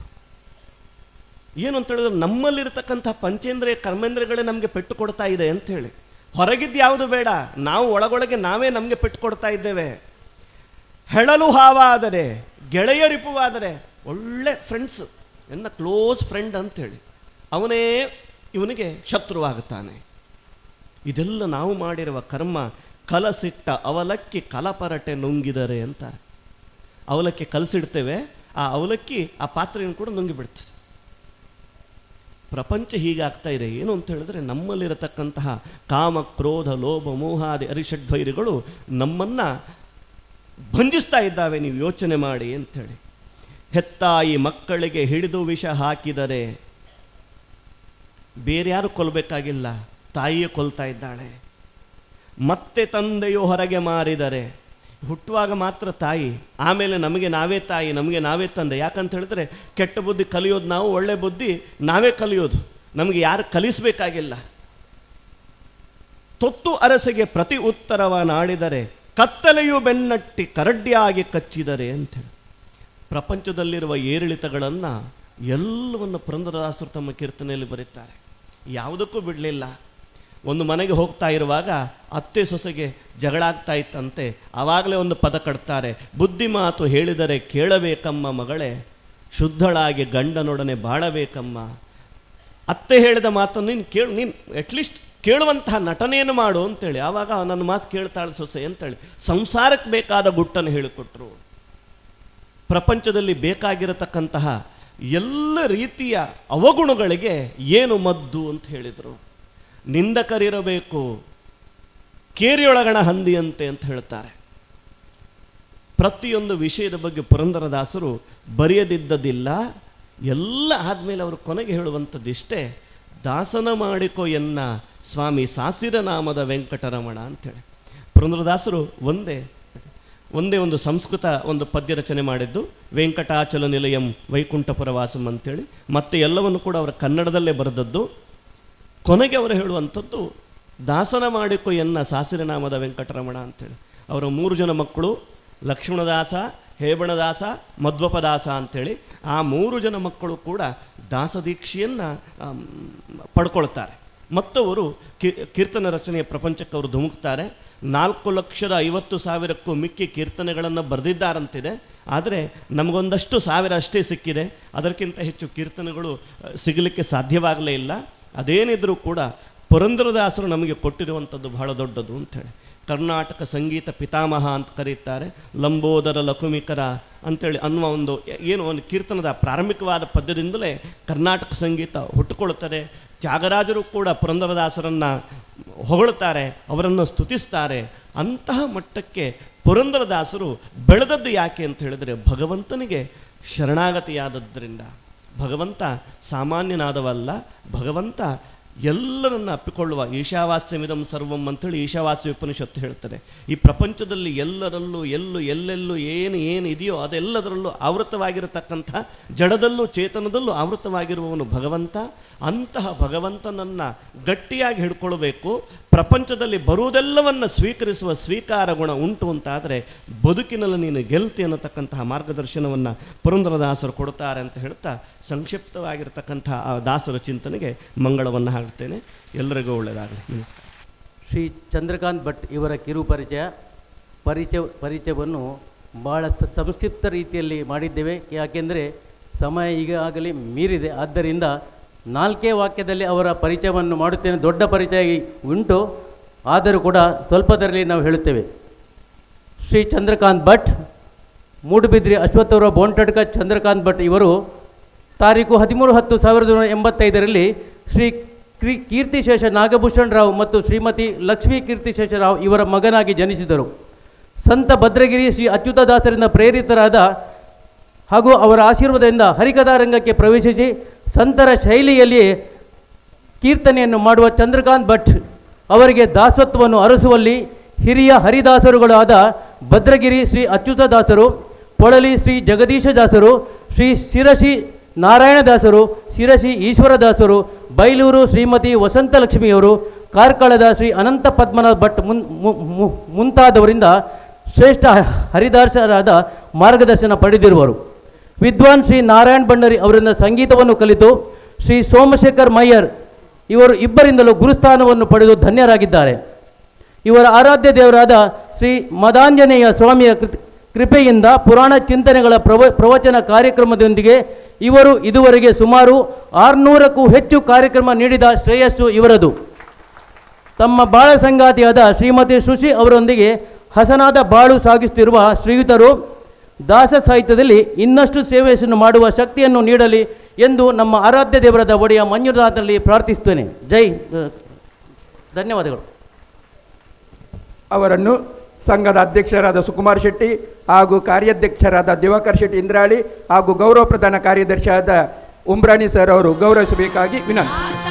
ಏನು ಅಂತ ಹೇಳಿದ್ರೆ, ನಮ್ಮಲ್ಲಿರ್ತಕ್ಕಂಥ ಪಂಚೇಂದ್ರಿಯ ಕರ್ಮೇಂದ್ರಗಳೇ ನಮಗೆ ಪೆಟ್ಟು ಕೊಡ್ತಾ ಇದೆ ಅಂತ ಹೇಳಿ. ಹೊರಗಿದ್ದು ಯಾವುದು ಬೇಡ, ನಾವು ಒಳಗೊಳಗೆ ನಾವೇ ನಮಗೆ ಪೆಟ್ಟು ಕೊಡ್ತಾ ಇದ್ದೇವೆ. ಹೆಳಲು ಹಾವಾದರೆ ಗೆಳೆಯರಿಪುವಾದರೆ ಒಳ್ಳೆ ಫ್ರೆಂಡ್ಸ್ ಎನ್ನ ಕ್ಲೋಸ್ ಫ್ರೆಂಡ್ ಅಂತೇಳಿ ಅವನೇ ಇವನಿಗೆ ಶತ್ರುವಾಗುತ್ತಾನೆ. ಇದೆಲ್ಲ ನಾವು ಮಾಡಿರುವ ಕರ್ಮ, ಕಲಸಿಟ್ಟ ಅವಲಕ್ಕಿ ಕಲಪರಟೆ ನುಂಗಿದರೆ ಅಂತ. ಅವಲಕ್ಕಿ ಕಲಸಿಡ್ತೇವೆ, ಆ ಅವಲಕ್ಕಿ, ಆ ಪಾತ್ರೆಯನ್ನು ಕೂಡ ನುಂಗಿಬಿಡ್ತದೆ. ಪ್ರಪಂಚ ಹೀಗಾಗ್ತಾ ಇದೆ, ಏನು ಅಂತ ಹೇಳಿದ್ರೆ ನಮ್ಮಲ್ಲಿರತಕ್ಕಂತಹ ಕಾಮ, ಕ್ರೋಧ, ಲೋಭ, ಮೋಹಾದಿ, ಅರಿಷಡ್ವೈರಿಗಳು ನಮ್ಮನ್ನ ಬಂಧಿಸ್ತಾ ಇದ್ದಾವೆ, ನೀವು ಯೋಚನೆ ಮಾಡಿ ಅಂಥೇಳಿ ಹೆತ್ತಾಯಿ ಮಕ್ಕಳಿಗೆ ಹಿಡಿದು ವಿಷ ಹಾಕಿದರೆ ಬೇರೆ ಯಾರು ಕೊಲ್ಲಬೇಕಾಗಿಲ್ಲ ತಾಯಿಯೇ ಕೊಲ್ತಾ ಇದ್ದಾಳೆ. ಮತ್ತೆ ತಂದೆಯು ಹೊರಗೆ ಮಾರಿದರೆ, ಹುಟ್ಟುವಾಗ ಮಾತ್ರ ತಾಯಿ, ಆಮೇಲೆ ನಮಗೆ ನಾವೇ ತಾಯಿ, ನಮಗೆ ನಾವೇ ತಂದೆ. ಯಾಕಂತ ಹೇಳಿದ್ರೆ, ಕೆಟ್ಟ ಬುದ್ಧಿ ಕಲಿಯೋದು ನಾವು, ಒಳ್ಳೆ ಬುದ್ಧಿ ನಾವೇ ಕಲಿಯೋದು. ನಮಗೆ ಯಾರು ಕಲಿಸಬೇಕಾಗಿಲ್ಲ. ತೊತ್ತು ಅರಸಿಗೆ ಪ್ರತಿ ಉತ್ತರವ ನಾಡಿದರೆ, ಕತ್ತಲೆಯು ಬೆನ್ನಟ್ಟಿ ಕರಡ್ಡಿಯಾಗಿ ಕಚ್ಚಿದರೆ ಅಂತೇಳಿ ಪ್ರಪಂಚದಲ್ಲಿರುವ ಏರಿಳಿತಗಳನ್ನು ಎಲ್ಲವನ್ನು ಪುರಂದರದಾಸರು ತಮ್ಮ ಕೀರ್ತನೆಯಲ್ಲಿ ಬರೀತಾರೆ ಯಾವುದಕ್ಕೂ ಬಿಡಲಿಲ್ಲ. ಒಂದು ಮನೆಗೆ ಹೋಗ್ತಾ ಇರುವಾಗ ಅತ್ತೆ ಸೊಸೆಗೆ ಜಗಳಾಗ್ತಾ ಇತ್ತಂತೆ. ಆವಾಗಲೇ ಒಂದು ಪದ ಕಟ್ತಾರೆ, ಬುದ್ಧಿ ಮಾತು ಹೇಳಿದರೆ ಕೇಳಬೇಕಮ್ಮ ಮಗಳೇ, ಶುದ್ಧಳಾಗಿ ಗಂಡನೊಡನೆ ಬಾಳಬೇಕಮ್ಮ. ಅತ್ತೆ ಹೇಳಿದ ಮಾತನ್ನು ನೀನು ಕೇಳು, ನೀನು ಅಟ್ಲೀಸ್ಟ್ ಕೇಳುವಂತಹ ನಟನೆಯನ್ನು ಮಾಡು ಅಂತೇಳಿ. ಆವಾಗ ನನ್ನ ಮಾತು ಕೇಳ್ತಾಳೆ ಸೊಸೆ ಅಂತೇಳಿ. ಸಂಸಾರಕ್ಕೆ ಬೇಕಾದ ಗುಟ್ಟನ್ನು ಹೇಳಿಕೊಟ್ರು. ಪ್ರಪಂಚದಲ್ಲಿ ಬೇಕಾಗಿರತಕ್ಕಂತಹ ಎಲ್ಲ ರೀತಿಯ ಅವಗುಣಗಳಿಗೆ ಏನು ಮದ್ದು ಅಂತ ಹೇಳಿದರು. ನಿಂದಕರಿರಬೇಕು, ಕೇರಿಯೊಳಗಣ ಹಂದಿಯಂತೆ ಅಂತ ಹೇಳ್ತಾರೆ. ಪ್ರತಿಯೊಂದು ವಿಷಯದ ಬಗ್ಗೆ ಪುರಂದರದಾಸರು ಬರೆಯದಿದ್ದದಿಲ್ಲ, ಎಲ್ಲ ಆದಮೇಲೆ ಅವರು ಕೊನೆಗೆ ಹೇಳುವಂಥದ್ದಿಷ್ಟೇ, ದಾಸನ ಮಾಡಿಕೊ ಎನ್ನ ಸ್ವಾಮಿ ಸಾಸಿರ ನಾಮದ ವೆಂಕಟರಮಣ ಅಂತೇಳಿ. ಪುರಂದರದಾಸರು ಒಂದೇ ಒಂದೇ ಒಂದು ಸಂಸ್ಕೃತ ಒಂದು ಪದ್ಯ ರಚನೆ ಮಾಡಿದ್ದು, ವೆಂಕಟಾಚಲ ನಿಲಯಂ ವೈಕುಂಠಪುರವಾಸಂ ಅಂತೇಳಿ. ಮತ್ತೆ ಎಲ್ಲವನ್ನು ಕೂಡ ಅವರ ಕನ್ನಡದಲ್ಲೇ ಬರೆದದ್ದು. ಕೊನೆಗೆ ಅವರು ಹೇಳುವಂಥದ್ದು, ದಾಸನ ಮಾಡಿಕೊ ಎನ್ನ ಸಾಸಿರನಾಮದ ವೆಂಕಟರಮಣ ಅಂತೇಳಿ. ಅವರ ಮೂರು ಜನ ಮಕ್ಕಳು, ಲಕ್ಷ್ಮಣದಾಸ, ಹೇಬಣದಾಸ ಮಧ್ವಪದಾಸ ಅಂಥೇಳಿ ಆ ಮೂರು ಜನ ಮಕ್ಕಳು ಕೂಡ ದಾಸದೀಕ್ಷೆಯನ್ನು ಪಡ್ಕೊಳ್ತಾರೆ. ಮತ್ತವರು ಕೀರ್ತನ ರಚನೆಯ ಪ್ರಪಂಚಕ್ಕೆ ಅವರು ಧುಮುಕ್ತಾರೆ. ನಾಲ್ಕು ಲಕ್ಷದ ಐವತ್ತು ಸಾವಿರಕ್ಕೂ ಮಿಕ್ಕಿ ಕೀರ್ತನೆಗಳನ್ನು ಬರೆದಿದ್ದಾರಂತಿದೆ. ಆದರೆ ನಮಗೊಂದಷ್ಟು ಸಾವಿರ ಅಷ್ಟೇ ಸಿಕ್ಕಿದೆ. ಅದಕ್ಕಿಂತ ಹೆಚ್ಚು ಕೀರ್ತನೆಗಳು ಸಿಗಲಿಕ್ಕೆ ಸಾಧ್ಯವಾಗಲೇ ಇಲ್ಲ. ಅದೇನಿದ್ರೂ ಕೂಡ ಪುರಂದರದಾಸರು ನಮಗೆ ಕೊಟ್ಟಿರುವಂಥದ್ದು ಬಹಳ ದೊಡ್ಡದು ಅಂಥೇಳಿ. ಕರ್ನಾಟಕ ಸಂಗೀತ ಪಿತಾಮಹ ಅಂತ ಕರೀತಾರೆ, ಲಂಬೋದರ ಲಕುಮಿಕರ ಅಂತೇಳಿ ಅನ್ನುವ ಒಂದು ಏನು ಒಂದು ಕೀರ್ತನದ ಪ್ರಾರಂಭಿಕವಾದ ಪದ್ಯದಿಂದಲೇ ಕರ್ನಾಟಕ ಸಂಗೀತ ಹುಟ್ಟುಕೊಳ್ಳುತ್ತದೆ ತ್ಯಾಗರಾಜರು ಕೂಡ ಪುರಂದರದಾಸರನ್ನು ಹೊಗಳುತ್ತಾರೆ, ಅವರನ್ನು ಸ್ತುತಿಸ್ತಾರೆ. ಅಂತಹ ಮಟ್ಟಕ್ಕೆ ಪುರಂದರದಾಸರು ಬೆಳೆದದ್ದು ಯಾಕೆ ಅಂತ ಹೇಳಿದರೆ ಭಗವಂತನಿಗೆ ಶರಣಾಗತಿಯಾದದ್ದರಿಂದ ಭಗವಂತ ಸಾಮಾನ್ಯನಾದವಲ್ಲ, ಭಗವಂತ ಎಲ್ಲರನ್ನ ಅಪ್ಪಿಕೊಳ್ಳುವ ಈಶಾವಾಸ್ಯಮಿದಂ ಸರ್ವಂ ಅಂತೇಳಿ ಈಶಾವಾಸ್ಯ ಉಪನಿಷತ್ತು ಹೇಳ್ತಾರೆ ಈ ಪ್ರಪಂಚದಲ್ಲಿ ಎಲ್ಲರಲ್ಲೂ ಎಲ್ಲೂ ಎಲ್ಲೆಲ್ಲೂ ಏನು ಏನು ಇದೆಯೋ ಅದೆಲ್ಲದರಲ್ಲೂ ಆವೃತವಾಗಿರತಕ್ಕಂಥ, ಜಡದಲ್ಲೂ ಚೇತನದಲ್ಲೂ ಆವೃತವಾಗಿರುವವನು ಭಗವಂತ. ಅಂತಹ ಭಗವಂತನನ್ನು ಗಟ್ಟಿಯಾಗಿ ಹಿಡ್ಕೊಳ್ಬೇಕು. ಪ್ರಪಂಚದಲ್ಲಿ ಬರುವುದೆಲ್ಲವನ್ನು ಸ್ವೀಕರಿಸುವ ಸ್ವೀಕಾರ ಗುಣ ಉಂಟು ಅಂತಾದರೆ ಬದುಕಿನಲ್ಲಿ ನೀನು ಗೆಲ್ತಿ ಅನ್ನತಕ್ಕಂತಹ ಮಾರ್ಗದರ್ಶನವನ್ನು ಪುರಂದರದಾಸರು ಕೊಡುತ್ತಾರೆ ಅಂತ ಹೇಳ್ತಾ ಸಂಕ್ಷಿಪ್ತವಾಗಿರ್ತಕ್ಕಂಥ ಆ ದಾಸರ ಚಿಂತನೆಗೆ ಮಂಗಳವನ್ನು ಹಾಕ್ತೇನೆ ಎಲ್ಲರಿಗೂ ಒಳ್ಳೆಯದಾಗಲಿ ಶ್ರೀ ಚಂದ್ರಕಾಂತ್ ಭಟ್ ಇವರ ಕಿರು ಪರಿಚಯ ಪರಿಚಯ ಪರಿಚಯವನ್ನು ಭಾಳ ಸಂಕ್ಷಿಪ್ತ ರೀತಿಯಲ್ಲಿ ಮಾಡಿದ್ದೇವೆ. ಯಾಕೆಂದರೆ ಸಮಯ ಈಗಾಗಲೇ ಮೀರಿದೆ. ಆದ್ದರಿಂದ ನಾಲ್ಕೇ ವಾಕ್ಯದಲ್ಲಿ ಅವರ ಪರಿಚಯವನ್ನು ಮಾಡುತ್ತೇನೆ. ದೊಡ್ಡ ಪರಿಚಯ ಉಂಟು. ಆದರೂ ಕೂಡ ಸ್ವಲ್ಪದರಲ್ಲಿ ನಾವು ಹೇಳುತ್ತೇವೆ. ಶ್ರೀ ಚಂದ್ರಕಾಂತ್ ಭಟ್, ಮೂಡುಬಿದ್ರಿ ಅಶ್ವತ್ಥರ ಬೋಂಟಡ್ಕ ಚಂದ್ರಕಾಂತ್ ಭಟ್ ಇವರು ತಾರೀಕು ಹದಿಮೂರು ಹತ್ತು ಸಾವಿರದ ಒಂಬೈನೂರ ಎಂಬತ್ತೈದರಲ್ಲಿ ಶ್ರೀ ಕ್ರಿ ಕೀರ್ತಿಶೇಷ ನಾಗಭೂಷಣ್ ರಾವ್ ಮತ್ತು ಶ್ರೀಮತಿ ಲಕ್ಷ್ಮೀ ಕೀರ್ತಿಶೇಷ ರಾವ್ ಇವರ ಮಗನಾಗಿ ಜನಿಸಿದರು. ಸಂತ ಭದ್ರಗಿರಿ ಶ್ರೀ ಅಚ್ಯುತದಾಸರಿಂದ ಪ್ರೇರಿತರಾದ ಹಾಗೂ ಅವರ ಆಶೀರ್ವಾದದಿಂದ ಹರಿಕಥಾರಂಗಕ್ಕೆ ಪ್ರವೇಶಿಸಿ ಸಂತರ ಶೈಲಿಯಲ್ಲಿ ಕೀರ್ತನೆಯನ್ನು ಮಾಡುವ ಚಂದ್ರಕಾಂತ್ ಭಟ್ ಅವರಿಗೆ ದಾಸತ್ವವನ್ನು ಅರಸುವಲ್ಲಿ ಹಿರಿಯ ಹರಿದಾಸರುಗಳಾದ ಭದ್ರಗಿರಿ ಶ್ರೀ ಅಚ್ಯುತದಾಸರು, ಪೊಳಲಿ ಶ್ರೀ ಜಗದೀಶದಾಸರು, ಶ್ರೀ ಶಿರಸಿ ನಾರಾಯಣದಾಸರು, ಶಿರಸಿ ಈಶ್ವರದಾಸರು, ಬೈಲೂರು ಶ್ರೀಮತಿ ವಸಂತಲಕ್ಷ್ಮಿಯವರು, ಕಾರ್ಕಳದ ಶ್ರೀ ಅನಂತ ಪದ್ಮನಾಭ ಭಟ್ ಮುನ್ ಮುಂತಾದವರಿಂದ ಶ್ರೇಷ್ಠ ಹರಿದಾಸರಾದ ಮಾರ್ಗದರ್ಶನ ಪಡೆದಿರುವರು. ವಿದ್ವಾನ್ ಶ್ರೀ ನಾರಾಯಣ್ ಭಂಡಾರಿ ಅವರಿಂದ ಸಂಗೀತವನ್ನು ಕಲಿತು ಶ್ರೀ ಸೋಮಶೇಖರ್ ಮಯ್ಯರ್ ಇವರು ಇಬ್ಬರಿಂದಲೂ ಗುರುಸ್ಥಾನವನ್ನು ಪಡೆದು ಧನ್ಯರಾಗಿದ್ದಾರೆ. ಇವರ ಆರಾಧ್ಯ ದೇವರಾದ ಶ್ರೀ ಮದಾಂಜನೇಯ ಸ್ವಾಮಿಯ ಕೃಪೆಯಿಂದ ಪುರಾಣ ಚಿಂತನೆಗಳ ಪ್ರವ, ಪ್ರವಚನ ಕಾರ್ಯಕ್ರಮದೊಂದಿಗೆ ಇವರು ಇದುವರೆಗೆ ಸುಮಾರು ಆರುನೂರಕ್ಕೂ ಹೆಚ್ಚು ಕಾರ್ಯಕ್ರಮ ನೀಡಿದ ಶ್ರೇಯಸ್ಸು ಇವರದು. ತಮ್ಮ ಬಾಳ ಸಂಗಾತಿಯಾದ ಶ್ರೀಮತಿ ಶುಶಿ ಅವರೊಂದಿಗೆ ಹಸನಾದ ಬಾಳು ಸಾಗಿಸುತ್ತಿರುವ ಶ್ರೀಯುತರು ದಾಸ ಸಾಹಿತ್ಯದಲ್ಲಿ ಇನ್ನಷ್ಟು ಸೇವೆಯನ್ನು ಮಾಡುವ ಶಕ್ತಿಯನ್ನು ನೀಡಲಿ ಎಂದು ನಮ್ಮ ಆರಾಧ್ಯ ದೇವರಾದ ಒಡೆಯ ಮಂಜುನಾಥನಲ್ಲಿ ಪ್ರಾರ್ಥಿಸುತ್ತೇನೆ. ಜೈ ಧನ್ಯವಾದಗಳು. ಅವರನ್ನು ಸಂಘದ ಅಧ್ಯಕ್ಷರಾದ ಸುಕುಮಾರ್ ಶೆಟ್ಟಿ ಹಾಗೂ ಕಾರ್ಯಾಧ್ಯಕ್ಷರಾದ ದಿವಾಕರ್ ಶೆಟ್ಟಿ ಇಂದ್ರಾಳಿ ಹಾಗೂ ಗೌರವ ಪ್ರಧಾನ ಕಾರ್ಯದರ್ಶಿಯಾದ ಉಮ್ರಾಣಿ ಸರ್ ಅವರು ಗೌರವಿಸಬೇಕಾಗಿ ವಿನಂತಿ.